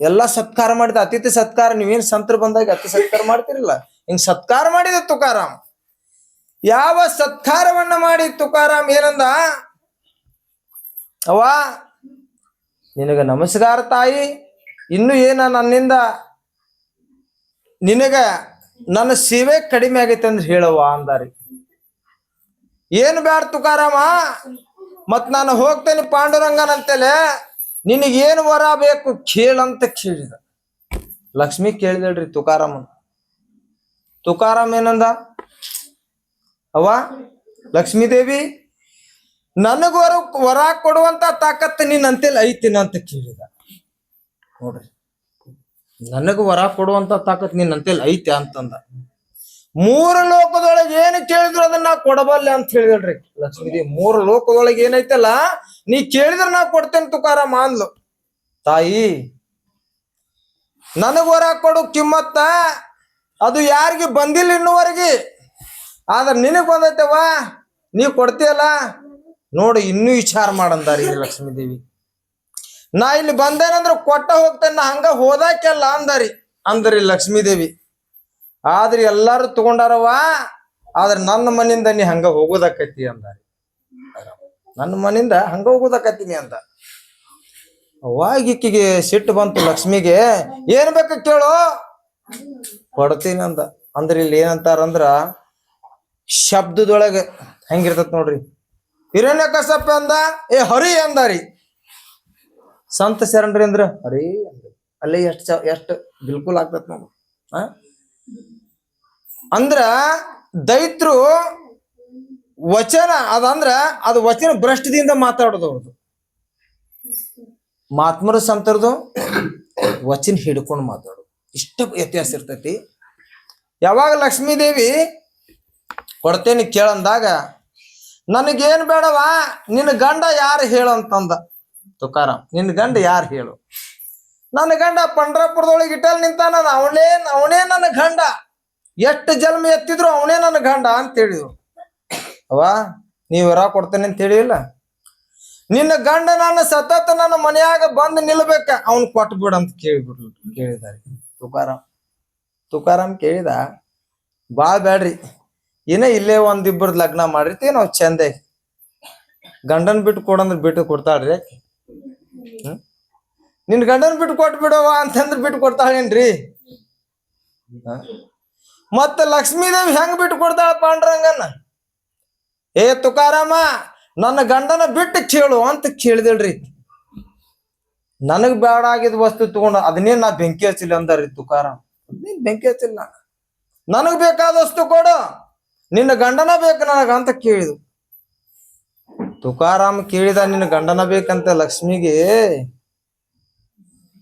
ಎಲ್ಲ ಸತ್ಕಾರ ಮಾಡಿದ, ಅತಿಥಿ ಸತ್ಕಾರ, ನೀವೇನು ಸಂತರು ಬಂದಾಗ ಅತಿ ಸತ್ಕಾರ ಮಾಡ್ತಿರಲ್ಲ, ಹಿಂಗ್ ಸತ್ಕಾರ ಮಾಡಿದ ತುಕಾರಾಮ್. ಯಾವ ಸತ್ಕಾರವನ್ನ ಮಾಡಿ ತುಕಾರಾಮ್ ಏನಂದ? ಅವ ನಿನಗ ನಮಸ್ಕಾರ ತಾಯಿ, ಇನ್ನು ಏನ ನನ್ನಿಂದ ನಿನಗ ನನ್ನ ಸೇವೆ ಕಡಿಮೆ ಆಗೈತೆ ಅಂದ್ರೆ ಹೇಳವ್ವ ಅಂದಾರಿ. ಏನು ಬ್ಯಾಡ ತುಕಾರಾಮ? ಮತ್ ನಾನು ಹೋಗ್ತೇನೆ ಪಾಂಡುರಂಗನಂತೇಲೆ ನಿನಗೇನು ವರ ಬೇಕು ಕೇಳಂತ ಕೇಳಿದ. ಲಕ್ಷ್ಮಿ ಕೇಳಿದಳ್ರಿ ತುಕಾರಾಮನ್. ತುಕಾರಾಮ್ ಏನಂದ? ಅವ ಲಕ್ಷ್ಮೀದೇವಿ ನನಗ ವರ ಕೊಡುವಂತ ತಾಕತ್ತು ನಿನ್ನಂತೇಲಿ ಐತಿನ ಅಂತ ಕೇಳಿದ. ನೋಡ್ರಿ. ನನಗ ವರ ಕೊಡುವಂತ ತಾಕತ್ ನಿನ್ನಂತೇಲಿ ಐತೆ ಅಂತಂದ. ಮೂರು ಲೋಕದೊಳಗೆ ಏನು ಕೇಳಿದ್ರು ಅದನ್ನ ನಾ ಕೊಡಬಲ್ಲೆ ಅಂತ ಹೇಳಿದ್ರಿ ಲಕ್ಷ್ಮೀದೇವಿ ಮೂರು ಲೋಕದೊಳಗೆ ಏನೈತಲ್ಲ, ನೀ ಕೇಳಿದ್ರೆ ನಾ ಕೊಡ್ತೇನೆ ತುಕಾರ ಮಾನ್ಲು. ತಾಯಿ, ನನಗ ವರ ಕೊಡು ಕಿಮ್ಮತ್ತ, ಅದು ಯಾರಿಗೆ ಬಂದಿಲ್ಲ ಇನ್ನುವರೆಗೆ. ಆದ್ರೆ ನಿನಗ್ ಬಂದೈತವ ನೀ ಕೊಡ್ತೀಯಲ್ಲ? ನೋಡು, ಇನ್ನೂ ವಿಚಾರ ಮಾಡಂದಾರಿ ಲಕ್ಷ್ಮೀದೇವಿ ನಾ ಇಲ್ಲಿ ಬಂದೇನಂದ್ರ ಕೊಟ್ಟ ಹೋಗ್ತೇನೆ ಹಂಗ ಹೋದಾಕೆಲ್ಲ ಅಂದರಿ. ಅಂದ್ರಿ ಲಕ್ಷ್ಮೀದೇವಿ. ಆದ್ರೆ ಎಲ್ಲಾರು ತಗೊಂಡಾರವ ಆದ್ರೆ ನನ್ನ ಮನಿಂದ ನೀ ಹಂಗ ಹೋಗೋದಕ್ಕತಿ ಅಂದಾರಿ. ನನ್ನ ಮನಿಂದ ಹಂಗ ಹೋಗೋದಕ್ಕತ್ತೀನಿ ಅಂತ ಅವಾಗ ಈಕಿಗೆ ಸಿಟ್ಟು ಬಂತು ಲಕ್ಷ್ಮಿಗೆ. ಏನ್ ಬೇಕು ಕೇಳು. ಕೊಡ್ತೀನಿ ಅಂದ. ಅಂದ್ರೆ ಇಲ್ಲಿ ಏನಂತಾರಂದ್ರ, ಶಬ್ದದೊಳಗೆ ಹೆಂಗಿರ್ತತ್ ನೋಡ್ರಿ. ಹಿರಣ್ಯ ಕಸಪ್ಪ ಅಂದ, ಏ ಹರಿ ಅಂದಾರಿ. ಸಂತ ಶರಣರಿ ಅಂದ್ರ, ಅರಿ ಅಲ್ಲೇ ಎಷ್ಟು ಚ, ಎಷ್ಟು ಬಿಲ್ಕುಲ್ ಆಗ್ತತ್ ನೋಡು. ಆ? ಅಂದ್ರ, ದೈತ್ರು ವಚನ, ಅದಂದ್ರ ಅದು ವಚನ ಭ್ರಷ್ಟದಿಂದ ಮಾತಾಡೋದು ಅವ್ರದ್ದು ಮಾತ್ಮರ ಸಂತರದು, ವಚನ ಹಿಡ್ಕೊಂಡು ಮಾತಾಡೋದು. ಇಷ್ಟ ವ್ಯತ್ಯಾಸ ಇರ್ತೈತಿ. ಯಾವಾಗ ಲಕ್ಷ್ಮೀದೇವಿ ಕೊಡ್ತೇನೆ ಕೇಳಂದಾಗ, ನನಗೇನು ಬೇಡವಾ, ನಿನ್ನ ಗಂಡ ಯಾರು ಹೇಳಂತಂದ? ತುಕಾರಾಮ್ ನಿನ್ನ ಗಂಡ ಯಾರು ಹೇಳು? ನನ್ನ ಗಂಡ ಪಂಡ್ರಾಪುರದೊಳಗೆ ಇಟ್ಟಲ್ಲಿ ನಿಂತಾನ ಅವನೇ ಅವನೇ ನನ್ನ ಗಂಡ. ಎಷ್ಟು ಜನ್ಮ ಎತ್ತಿದ್ರು ಅವನೇ ನನ್ನ ಗಂಡ ಅಂತ ಹೇಳಿದ್ರು. ಅವ ನೀವು ಇರ ಕೊಡ್ತೇನೆ ಅಂತ ಹೇಳಿಲ್ಲ ನಿನ್ನ ಗಂಡ ನನ್ನ ಸತತ ನನ್ನ ಮನೆಯಾಗ ಬಂದು ನಿಲ್ಬೇಕ. ಅವನ್ ಕೊಟ್ಟು ಬಿಡು ಅಂತ ಕೇಳಿಬಿಡ್ಲು ಕೇಳಿದಾರೆ. ತುಕಾರಾಮ್ ತುಕಾರಾಮ್ ಕೇಳಿದ, ಬಾ ಬ್ಯಾಡ್ರಿ. ಏನೇ ಇಲ್ಲೇ ಒಂದಿಬ್ಬರದ್ ಲಗ್ನ ಮಾಡಿರ್ತೀವಿ, ನಾವು ಚಂದೆ ಗಂಡನ್ ಬಿಟ್ಟು ಕೊಡಂದ್ರೆ ಬಿಟ್ಟು ಕೊಡ್ತಾಳ್ರಿ? ನಿನ್ ಗಂಡನ್ ಬಿಟ್ಟು ಕೊಟ್ಟು ಬಿಡವ ಅಂತಂದ್ರೆ ಬಿಟ್ಟು ಕೊಡ್ತಾಳೇನ್ರಿ? ಮತ್ತೆ ಲಕ್ಷ್ಮೀದೇವಿ ಹೆಂಗ್ ಬಿಟ್ಟು ಕೊಡ್ತಾಳ ಪಾಂಡ್ರಂಗನ್ನ? ಏ ತುಕಾರಾಮ ನನ್ನ ಗಂಡನ ಬಿಟ್ಟು ಕೇಳು ಅಂತ ಕೇಳಿದಳ್ರಿ ನನಗ್ ಬೇಡ ಆಗಿದ ವಸ್ತು ತಗೊಂಡ ಅದನ್ನೇ ನಾ ಬೆಂಕಿ ಹಚ್ಚಿಲ್ಲ ಅಂದಾರಿ ತುಕಾರಾಮ್. ಅದನ್ನೇನ್ ಬೆಂಕಿ ಹಚ್ಚಿಲ್ಲ. ನನಗ್ ಬೇಕಾದ ವಸ್ತು ಕೊಡು. ನಿನ್ನ ಗಂಡನ ಬೇಕು ನನಗ ಅಂತ ಕೇಳಿದು ತುಕಾರಾಮ್ ಕೇಳಿದ ನಿನ್ನ ಗಂಡನ ಬೇಕಂತ ಲಕ್ಷ್ಮಿಗೆ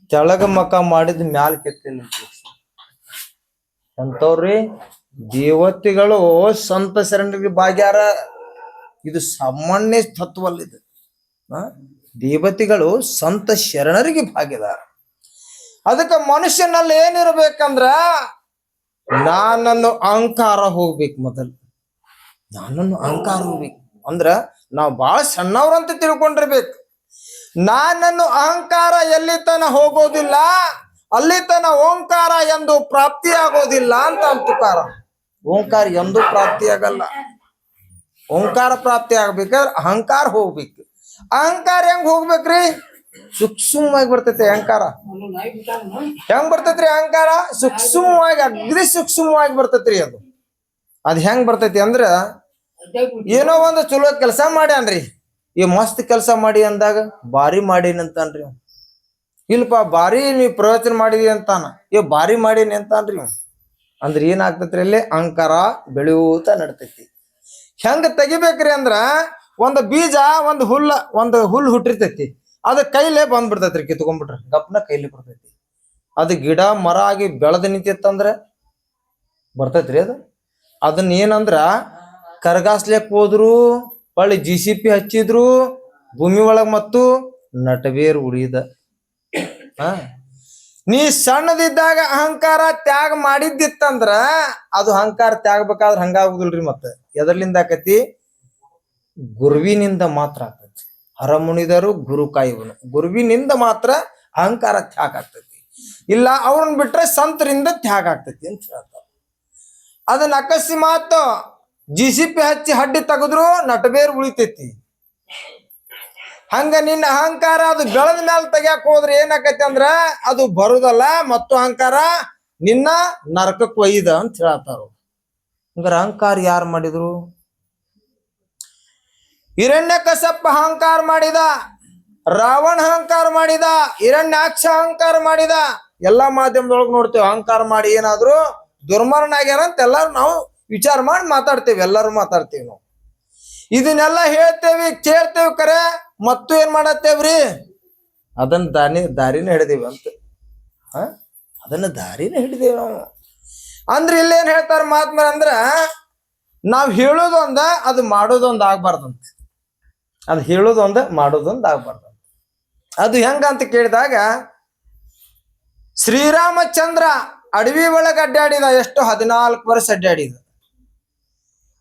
ಕೆಳಗ ಮಕ ಮಾಡಿದ ಮ್ಯಾಲ್ ಕೆತ್ತಿನ ಎಂತವ್ರಿ ದೇವತೆಗಳು ಸಂತ ಶರಣರಿಗೆ ಭಾಗ್ಯಾರ. ಇದು ಸಾಮಾನ್ಯ ತತ್ವಲ್ಲ ಇದು ದೇವತೆಗಳು ಸಂತ ಶರಣರಿಗೆ ಭಾಗ್ಯದಾರ. ಅದಕ್ಕೆ ಮನುಷ್ಯನಲ್ಲಿ ಏನಿರ್ಬೇಕಂದ್ರ ನಾನನ್ನು ಅಹಂಕಾರ ಹೋಗ್ಬೇಕು ಮೊದಲು. ನಾನನ್ನು ಅಹಂಕಾರ ಹೋಗ್ಬೇಕು. ಅಂದ್ರ ನಾವು ಬಾಳ ಸಣ್ಣವ್ರಂತ ತಿಳ್ಕೊಂಡಿರ್ಬೇಕು. ನಾನನ್ನು ಅಹಂಕಾರ ಎಲ್ಲಿ ತನ ಹೋಗೋದಿಲ್ಲ ಅಲ್ಲಿ ತನ ಓಂಕಾರ ಎಂದು ಪ್ರಾಪ್ತಿಯಾಗೋದಿಲ್ಲ ಅಂತ ಅಂತುಕಾರ ಓಂಕಾರ ಎಂದು ಪ್ರಾಪ್ತಿಯಾಗಲ್ಲ ಓಂಕಾರ ಪ್ರಾಪ್ತಿ ಆಗ್ಬೇಕಾದ್ರೆ ಅಹಂಕಾರ ಹೋಗ್ಬೇಕು. ಅಹಂಕಾರ ಹೆಂಗ್ ಹೋಗ್ಬೇಕ್ರಿ? ಸೂಕ್ಷ್ಮವಾಗಿ ಬರ್ತೈತಿ ಅಹಂಕಾರ. ಹೆಂಗ್ ಬರ್ತೈತ್ರಿ ಅಹಂಕಾರ? ಸೂಕ್ಷ್ಮವಾಗಿ ಅಗ್ದಿ ಸೂಕ್ಷ್ಮವಾಗಿ ಬರ್ತೈತ್ರಿ ಅದು. ಅದ್ ಹೆಂಗ್ ಬರ್ತೈತಿ ಅಂದ್ರ ಏನೋ ಒಂದು ಚಲೋ ಕೆಲಸ ಮಾಡ್ಯಾನ್ರಿ. ಈ ಮಸ್ತ್ ಕೆಲಸ ಮಾಡಿ ಅಂದಾಗ ಭಾರಿ ಮಾಡೀನಿ ಅಂತಾನ್ರಿ ಅವ. ಇಲ್ಪ ಭಾರಿ ನೀ ಪ್ರವಚನ ಮಾಡಿದಿ ಅಂತಾನ. ಏ, ಭಾರಿ ಮಾಡೀನಿ ಅಂತಾನ್ರಿ ಅಂದ್ರೆ ಏನಾಗ್ತೈತ್ರಿ ಅಲ್ಲಿ? ಅಹಂಕಾರ ಬೆಳೆಯೂತ ನಡ್ತೈತಿ. ಹೆಂಗ ತೆಗಿಬೇಕ್ರಿ ಅಂದ್ರ ಒಂದು ಬೀಜ, ಒಂದು ಹುಲ್ಲ, ಒಂದು ಹುಲ್ ಹುಟ್ಟಿರ್ತೈತಿ. ಅದ ಕೈಲೇ ಬಂದ್ಬಿಡ್ತೈತ್ರಿ ಕಿತ್ಕೊಂಡ್ಬಿಟ್ರೆ. ಗಪ್ನ ಕೈಲಿ ಬರ್ತೈತಿ ಅದು ಗಿಡ, ಮರ ಆಗಿ ಬೆಳೆದ್ ನಿಂತಿತ್ತಂದ್ರ ಬರ್ತೈತ್ರಿ ಅದು. ಅದನ್ನ ಏನಂದ್ರ ಕರಗಾಸ್ಲಿಕ್ ಹೋದ್ರು ಹೊಳ್ಳಿ ಜಿ ಸಿ ಪಿ ಹಚ್ಚಿದ್ರು, ಭೂಮಿ ಒಳಗ್ ಮತ್ತು ನಟವೇರ್ ಉಳಿದ. ನೀ ಸಣ್ಣದಿದ್ದಾಗ ಅಹಂಕಾರ ತ್ಯಾಗ ಮಾಡಿದ್ದಿತ್ತಂದ್ರ ಅದು ಅಹಂಕಾರ ತ್ಯಾಗಬೇಕಾದ್ರ ಹಂಗಾಗುದಿಲ್ರಿ ಮತ್ತೆ. ಎದರ್ಲಿಂದ ಆಕತಿ? ಗುರುವಿನಿಂದ ಮಾತ್ರ ಆಗ್ತತಿ ಹರಮುನಿದರು ಗುರು ಕಾಯುವನು. ಗುರುವಿನಿಂದ ಮಾತ್ರ ಅಹಂಕಾರ ತ್ಯಾಗ ಆಗ್ತೈತಿ. ಇಲ್ಲ, ಅವ್ರನ್ನ ಬಿಟ್ರೆ ಸಂತರಿಂದ ತ್ಯಾಗ ಆಗ್ತೈತಿ ಅಂತ ಹೇಳ್ತಾರ. ಅದನ್ನ ಅಕಸ್ಮಾತ್ ಜಿ ಸಿ ಪಿ ಹಚ್ಚಿ ಹಡ್ಡಿ ತೆಗೆದ್ರು ನಟಬೇರ್ ಉಳಿತೈತಿ. ಹಂಗ ನಿನ್ನ ಅಹಂಕಾರ ಅದು ಬೆಳೆದ ಮೇಲೆ ತೆಗ್ಯಾಕ ಹೋದ್ರೆ ಏನಾಕೈತಿ ಅಂದ್ರ ಅದು ಬರುದಲ್ಲ ಮತ್ತು ಅಹಂಕಾರ ನಿನ್ನ ನರಕಕ್ಕೆ ಒಯ್ದ ಅಂತ ಹೇಳ್ತಾರ ಹಂಗಾರ ಅಹಂಕಾರ ಯಾರು ಮಾಡಿದ್ರು? ಹಿರಣ್ಯ ಕಸಪ್ಪ ಅಹಂಕಾರ ಮಾಡಿದ, ರಾವಣ ಅಹಂಕಾರ ಮಾಡಿದ, ಹಿರಣ್ಯಾಕ್ಷ ಅಹಂಕಾರ ಮಾಡಿದ. ಎಲ್ಲಾ ಮಾಧ್ಯಮದೊಳಗೆ ನೋಡ್ತೇವೆ ಅಹಂಕಾರ ಮಾಡಿ ಏನಾದ್ರು ಅಂತ ಎಲ್ಲಾರು ನಾವು ವಿಚಾರ ಮಾಡಿ ಮಾತಾಡ್ತೇವೆ, ಎಲ್ಲರೂ ಮಾತಾಡ್ತೇವೆ ನಾವು. ಇದನ್ನೆಲ್ಲ ಹೇಳ್ತೇವಿ, ಕೇಳ್ತೇವೆ ಕರೆ, ಮತ್ತು ಏನ್ ಮಾಡತ್ತೇವ್ರಿ? ಅದನ್ನ ದಾರಿ, ದಾರಿನ ಹಿಡಿದೇವಿ ಅಂತ. ಅದನ್ನ ದಾರಿನ ಹಿಡಿದೇವಿ ನಾವು. ಅಂದ್ರೆ ಇಲ್ಲೇನ್ ಹೇಳ್ತಾರ ಮಾತ್ಮೇಲೆ ಅಂದ್ರ, ನಾವ್ ಹೇಳೋದೊಂದ, ಅದು ಮಾಡೋದೊಂದ್ ಆಗ್ಬಾರ್ದಂತ. ಅದು ಹೇಳೋದೊಂದ, ಮಾಡೋದೊಂದ್ ಆಗ್ಬಾರ್ದಂತ. ಅದು ಹೆಂಗ ಅಂತ ಕೇಳಿದಾಗ, ಶ್ರೀರಾಮಚಂದ್ರ ಅಡವಿ ಒಳಗೆ ಅಡ್ಡಾಡಿದ, ಎಷ್ಟು ಹದಿನಾಲ್ಕು ವರ್ಷ ಅಡ್ಡಾಡಿದ.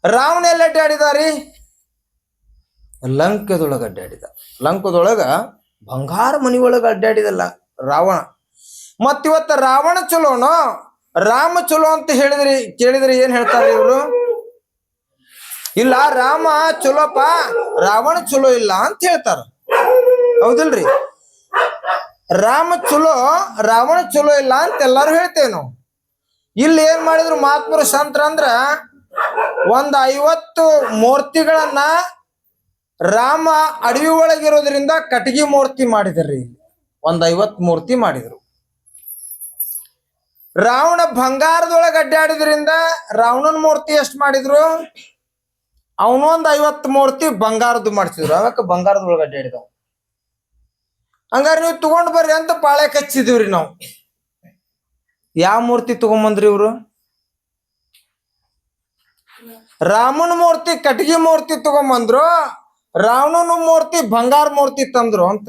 ರಾವಣ ಎಲ್ಲಿ ಅಡ್ಡಾಡಿದಾರಿ? ಲಂಕದೊಳಗೆ ಅಡ್ಡಾಡಿದ. ಲಂಕದೊಳಗ ಬಂಗಾರ ಮನಿಯೊಳಗ ಅಡ್ಡಾಡಿದಲ್ಲ ರಾವಣ. ಮತ್ತಿವತ್ತ ರಾವಣ ಚಲೋನೋ? ರಾಮ ಚಲೋ ಅಂತ ಹೇಳಿದ್ರಿ, ಕೇಳಿದ್ರಿ ಏನ್ ಹೇಳ್ತಾರೆ ಇವರು? ಇಲ್ಲ, ರಾಮ ಚಲೋಪ, ರಾವಣ ಚಲೋ ಇಲ್ಲ ಅಂತ ಹೇಳ್ತಾರ. ಹೌದಿಲ್ರಿ? ರಾಮ ಚಲೋ, ರಾವಣ ಚಲೋ ಇಲ್ಲ ಅಂತ ಎಲ್ಲಾರು ಹೇಳ್ತೇವೆ ನಾವು. ಇಲ್ಲಿ ಏನ್ ಮಾಡಿದ್ರು ಮಹಾತ್ಮರು ಸಂತ್ರ ಅಂದ್ರ ಒಂದ್ ಐವತ್ತು ಮೂರ್ತಿಗಳನ್ನ ರಾಮ ಅಡವಿ ಒಳಗಿರೋದ್ರಿಂದ ಕಟಗಿ ಮೂರ್ತಿ ಮಾಡಿದ್ರಿ. ಒಂದ್ ಐವತ್ ಮೂರ್ತಿ ಮಾಡಿದ್ರು. ರಾವಣ ಬಂಗಾರದೊಳಗೆ ಅಡ್ಡಾಡಿದ್ರಿಂದ ರಾವಣನ ಮೂರ್ತಿ ಎಷ್ಟ್ ಮಾಡಿದ್ರು? ಅವನೊಂದ್ ಐವತ್ ಮೂರ್ತಿ ಬಂಗಾರದ್ದು ಮಾಡಿಸಿದ್ರು. ಅವಕ್ಕೆ ಬಂಗಾರದೊಳಗೆ ಅಡ್ಡಾಡಿದವ. ಹಂಗಾರೆ ನೀವು ತಗೊಂಡ್ ಬರ್ರಿ ಅಂತ ಪಾಳೆ ಕಚ್ಚಿದೀವ್ರಿ ನಾವು. ಯಾವ ಮೂರ್ತಿ ತಗೊಂಬಂದ್ರಿ ಇವ್ರು? ರಾಮನ ಮೂರ್ತಿ, ಕಟಗಿ ಮೂರ್ತಿ ತಗೊಂಬಂದ್ರು, ರಾವಣನ ಮೂರ್ತಿ, ಬಂಗಾರ ಮೂರ್ತಿ ತಂದ್ರು ಅಂತ.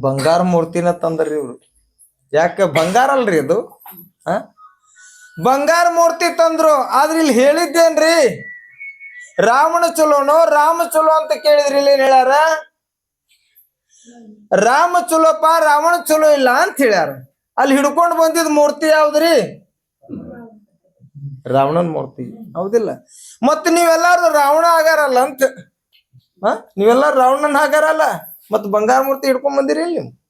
ಬಂಗಾರ ಮೂರ್ತಿನ ತಂದ್ರಿ ಇವ್ರು. ಯಾಕೆ ಬಂಗಾರ ಅಲ್ರಿ ಅದು? ಆ? ಬಂಗಾರ ಮೂರ್ತಿ ತಂದ್ರು, ಆದ್ರೆ ಇಲ್ಲಿ ಹೇಳಿದ್ದೇನ್ರಿ? ರಾವಣ ಚಲೋನೋ, ರಾಮ ಚಲೋ ಅಂತ ಕೇಳಿದ್ರಿ ಇಲ್ಲಿ ಹೇಳ್ಯಾರ? ರಾಮ ಚಲೋಪ, ರಾವಣ ಚಲೋ ಇಲ್ಲ ಅಂತ ಹೇಳ್ಯಾರ. ಅಲ್ಲಿ ಹಿಡ್ಕೊಂಡು ಬಂದಿದ್ ಮೂರ್ತಿ ಯಾವ್ದ್ರಿ? ರಾವಣನ್ ಮೂರ್ತಿ. ಹೌದಿಲ್ಲ. ಮತ್ ನೀವೆಲ್ಲಾರು ರಾವಣ ಆಗಾರಲ್ಲ ಅಂತ? ಹ? ನೀವೆಲ್ಲಾರು ರಾವಣನ್ ಆಗಾರಲ್ಲ ಮತ್ ಬಂಗಾರ ಮೂರ್ತಿ ಹಿಡ್ಕೊಂಡ್ ಬಂದಿರಿ ನೀವು?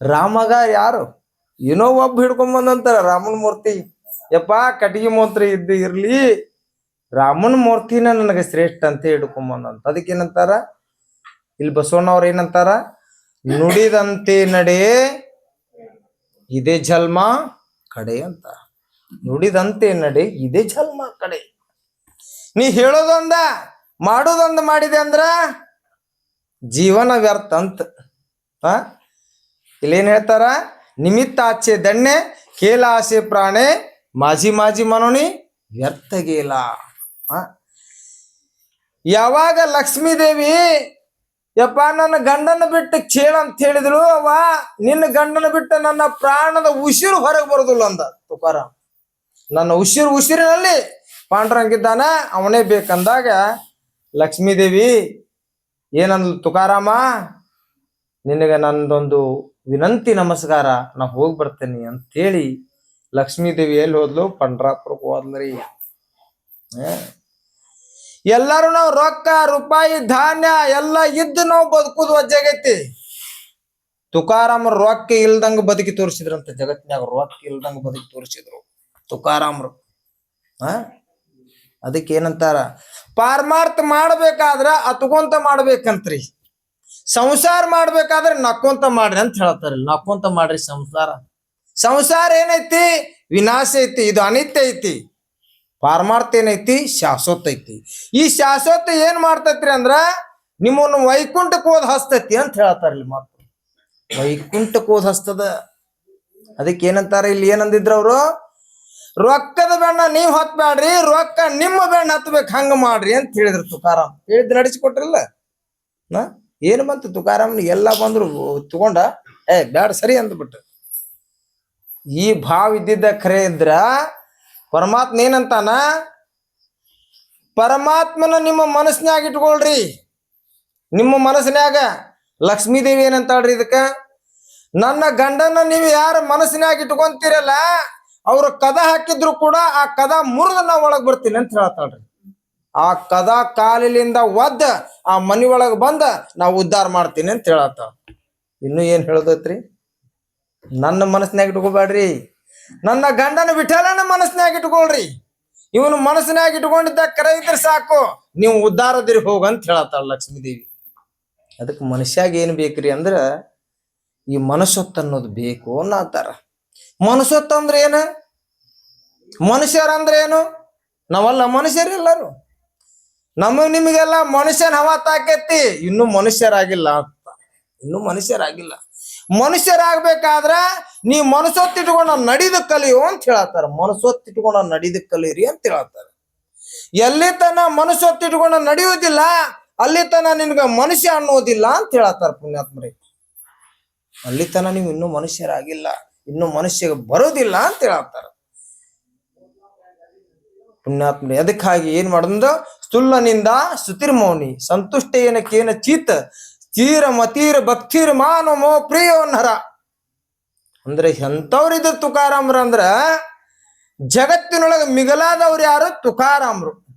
ರಾಮಗ ಯಾರು? ಏನೋ ಒಬ್ಬ ಹಿಡ್ಕೊಂಡ್ ಬಂದಂತಾರ ರಾಮನ ಮೂರ್ತಿ. ಯಪ್ಪ ಕಟಗಿ ಮೂರ್ತಿ ಇದ್ದು ಇರ್ಲಿ. ರಾಮನ ಮೂರ್ತಿನ ನನಗೆ ಶ್ರೇಷ್ಠ ಅಂತ ಹಿಡ್ಕೊಂಡ್ ಬಂದಂತ. ಅದಕ್ಕೇನಂತಾರ ಇಲ್ಲಿ ಬಸವಣ್ಣವ್ರ ಏನಂತಾರ? ನುಡಿದಂತೆ ನಡೆ, ಇದೇ ಜಲ್ಮ ಕಡೆ ಅಂತ. ನುಡಿದಂತೆ ನಡೆ, ಇದೇ ಜನ್ಮ ಕಡೆ. ನೀ ಹೇಳೋದೊಂದ, ಮಾಡೋದೊಂದ ಮಾಡಿದೆ ಅಂದ್ರ ಜೀವನ ವ್ಯರ್ಥ ಅಂತ. ಇಲ್ಲೇನ್ ಹೇಳ್ತಾರ? ನಿಮಿತ್ತ ಆಚೆ ದಣ್ಣೆ ಕೇಲ ಆಸೆ ಪ್ರಾಣೆ, ಮಾಜಿ ಮಾಜಿ ಮನೋನಿ ವ್ಯರ್ಥ ಗೇಲ. ಆ? ಯಾವಾಗ ಲಕ್ಷ್ಮೀ ದೇವಿ, ಯಪ್ಪ ನನ್ನ ಗಂಡನ ಬಿಟ್ಟು ಕೇಳ ಅಂತ ಹೇಳಿದ್ರು, ಅವ ನಿನ್ನ ಗಂಡನ ಬಿಟ್ಟು ನನ್ನ ಪ್ರಾಣದ ಉಸಿರು ಹೊರಗೆ ಬರೋದಿಲ್ಲ ಅಂದ ತುಕಾರಾಮ್. ನನ್ನ ಉಸಿರು ಉಸಿರಿನಲ್ಲಿ ಪಾಂಡುರಂಗಿದ್ದಾನ, ಅವನೇ ಬೇಕಂದಾಗ ಲಕ್ಷ್ಮೀದೇವಿ, ಏನಂದ್ಲು ತುಕಾರಾಮ, ನಿನಗೆ ನಂದೊಂದು ವಿನಂತಿ ನಮಸ್ಕಾರ, ನಾ ಹೋಗಿ ಬರ್ತೇನೆ ಅಂತೇಳಿ ಲಕ್ಷ್ಮೀದೇವಿ ಎಲ್ಲಿ ಹೋದ್ಲು? ಪಂಡ್ರಾಪುರಕ್ಕೆ ಹೋದ್ಲರಿ ಎಲ್ಲರೂ ನಾವು ರೊಕ್ಕ, ರೂಪಾಯಿ, ಧಾನ್ಯ ಎಲ್ಲ ಇದ್ದು ನಾವು ಬದುಕುದು ವಜ್ಜಾಗೈತಿ ತುಕಾರಾಮ ರೊಕ್ಕ ಇಲ್ದಂಗ ಬದುಕಿ ತೋರಿಸಿದ್ರಂತ ಜಗತ್ತಿನಾಗ ರೊಕ್ಕ ಇಲ್ದಂಗ ಬದುಕಿ ತೋರಿಸಿದ್ರು. ತುಕಾರಾಮರು. ಅದಕ್ಕೆ ಏನಂತಾರ ಪಾರಮಾರ್ಥ ಮಾಡ್ಬೇಕಾದ್ರ ಅತ್ಕೊಂತ ಮಾಡ್ಬೇಕಂತ್ರಿ. ಸಂಸಾರ ಮಾಡ್ಬೇಕಾದ್ರೆ ನಕ್ಕೊಂತ ಮಾಡ್ರಿ ಅಂತ ಹೇಳ್ತಾರ. ನಕ್ಕೊಂತ ಮಾಡ್ರಿ ಸಂಸಾರ. ಸಂಸಾರ ಏನೈತಿ? ವಿನಾಶ ಐತಿ, ಇದು ಅನಿತ್ಯ ಐತಿ. ಪಾರಮಾರ್ಥ ಏನೈತಿ? ಶಾಶ್ವತ ಐತಿ. ಈ ಶಾಶ್ವತ ಏನ್ ಮಾಡ್ತೈತ್ರಿ ಅಂದ್ರ ನಿಮ್ಮನ್ನು ವೈಕುಂಠಕ್ಕೆ ಹೋದ್ ಹಸ್ತೈತಿ ಅಂತ ಹೇಳ್ತಾರ ಇಲ್ಲಿ ಮಾತು. ವೈಕುಂಠಕ್ಕೆ ಹೋದ್ ಹಸ್ತದ. ಅದಕ್ಕೆ ಏನಂತಾರ ಇಲ್ಲಿ ಏನಂದಿದ್ರು ಅವರು? ರೊಕ್ಕದ ಬೆಣ್ಣ ನೀವ್ ಹತ್ಬೇಡ್ರಿ ರೊಕ್ಕ ನಿಮ್ಮ ಬೆಣ್ಣ ಹತ್ಬೇಕು, ಹಂಗ ಮಾಡ್ರಿ ಅಂತ ಹೇಳಿದ್ರು ತುಕಾರಾಮ್. ಹೇಳಿದ್ ನಡೆಸಿಕೊಟ್ರಲ್ಲ? ನಾ? ಏನು ಬಂತು ತುಕಾರಾಮ್ನ ಎಲ್ಲ ಬಂದ್ರು, ತಗೊಂಡ, ಏ, ಬ್ಯಾಡ, ಸರಿ ಅಂದ್ಬಿಟ್ಟು ಈ ಭಾವ ಇದ್ದಿದ್ದ ಖರೆ ಇದ್ರ, ಪರಮಾತ್ಮ ಏನಂತಾನ? ಪರಮಾತ್ಮನ ನಿಮ್ಮ ಮನಸ್ಸಿನಾಗ ಇಟ್ಕೊಳ್ರಿ. ನಿಮ್ಮ ಮನಸ್ಸಿನಾಗ ಲಕ್ಷ್ಮೀದೇವಿ ಏನಂತಾಳ್ರಿ ಇದಕ್ಕ? ನನ್ನ ಗಂಡನ ನೀವು ಯಾರ ಮನಸ್ಸಿನಾಗ ಇಟ್ಕೊಂತೀರಲ್ಲ? ಅವ್ರ ಕದ ಹಾಕಿದ್ರು ಕೂಡ ಆ ಕದ ಮುರಿದ ನಾ ಒಳಗ್ ಬರ್ತೀನಿ ಅಂತ ಹೇಳ್ತಾಳ್ರಿ. ಆ ಕದ ಕಾಲಿಲಿಂದ ಒದ್ದ ಆ ಮನಿ ಒಳಗ್ ಬಂದ ನಾವು ಉದ್ಧಾರ ಮಾಡ್ತೀನಿ ಅಂತ ಹೇಳತ್ತಾಳ. ಇನ್ನು ಏನ್ ಹೇಳದೈತ್ರಿ? ನನ್ನ ಮನಸ್ಸಿನಾಗ ಇಟ್ಕೋಬೇಡ್ರಿ. ನನ್ನ ಗಂಡನ ವಿಠಲನ ಮನಸ್ಸಿನಾಗ ಇಟ್ಕೊಳ್ರಿ. ಇವನು ಮನಸ್ಸಿನಾಗ ಇಟ್ಕೊಂಡಿದ್ದ ಕರೆ ಇದ್ರೆ ಸಾಕು. ನೀವು ಉದ್ಧಾರದಿರಿ ಹೋಗಂತ ಹೇಳತ್ತಾಳ ಲಕ್ಷ್ಮೀದೇವಿ ಅದಕ್ಕೆ ಮನುಷ್ಯಾಗ ಏನ್ ಬೇಕ್ರಿ ಅಂದ್ರ ಈ ಮನಸ್ಸೊತ್ತನ್ನೋದು ಬೇಕು ಅನ್ನತ್ತಾರ ಮನಸ್ಸೊತ್ತು ಅಂದ್ರೆ ಏನ? ಮನುಷ್ಯರ ಅಂದ್ರೆ ಏನು? ನಾವೆಲ್ಲ ಮನುಷ್ಯರೆಲ್ಲರು. ನಮಗ್ ನಿಮಗೆಲ್ಲ ಮನುಷ್ಯನ ಹವಾ ತಾಕೈತಿ. ಇನ್ನು ಮನುಷ್ಯರಾಗಿಲ್ಲ ಅಂತ. ಇನ್ನು ಮನುಷ್ಯರಾಗಿಲ್ಲ. ಮನುಷ್ಯರಾಗ್ಬೇಕಾದ್ರ ನೀ ಮನಸ್ಸೊತ್ತಿಟ್ಕೊಂಡ ನಡಿದ ಕಲಿಯೋ ಅಂತ ಹೇಳತ್ತಾರ. ಮನಸ್ಸೊತ್ತಿಟ್ಕೊಂಡ ನಡಿದ ಕಲಿಯರಿ ಅಂತ ಹೇಳತ್ತಾರ. ಎಲ್ಲಿ ತನ ಮನಸ್ಸೊತ್ತಿಟ್ಕೊಂಡ ನಡೆಯುವುದಿಲ್ಲ ಅಲ್ಲಿ ತನ ನಿನ್ಗ ಮನುಷ್ಯ ಅನ್ನೋದಿಲ್ಲ ಅಂತ ಹೇಳತ್ತಾರ ಪುಣ್ಯಾತ್ಮರೇ. ಅಲ್ಲಿ ತನ ನೀವು ಇನ್ನೂ ಮನುಷ್ಯರಾಗಿಲ್ಲ. ಇನ್ನು ಮನುಷ್ಯಗೆ ಬರೋದಿಲ್ಲ ಅಂತ ಹೇಳತ್ತಾರ. ಪುಣ್ಯಾತ್ಮ ಅದಕ್ಕಾಗಿ ಏನ್ ಮಾಡೋದು ಸ್ಥುಲ್ಲನಿಂದ ಸ್ತುತಿರ್ಮೌನಿ ಸಂತುಷ್ಟೇನ ಕೇನ ಚೀತ ಚೀರ ಮತೀರ ಭಕ್ತಿರ್ ಮಾನಮೋ ಪ್ರಿಯೋ ನರ. ಅಂದ್ರೆ ಎಂತವ್ರಿದ್ರು ತುಕಾರಾಮ್ರ ಅಂದ್ರ, ಜಗತ್ತಿನೊಳಗ ಮಿಗಲಾದವ್ರು ಯಾರು? ತುಕಾರಾಮ್ರು.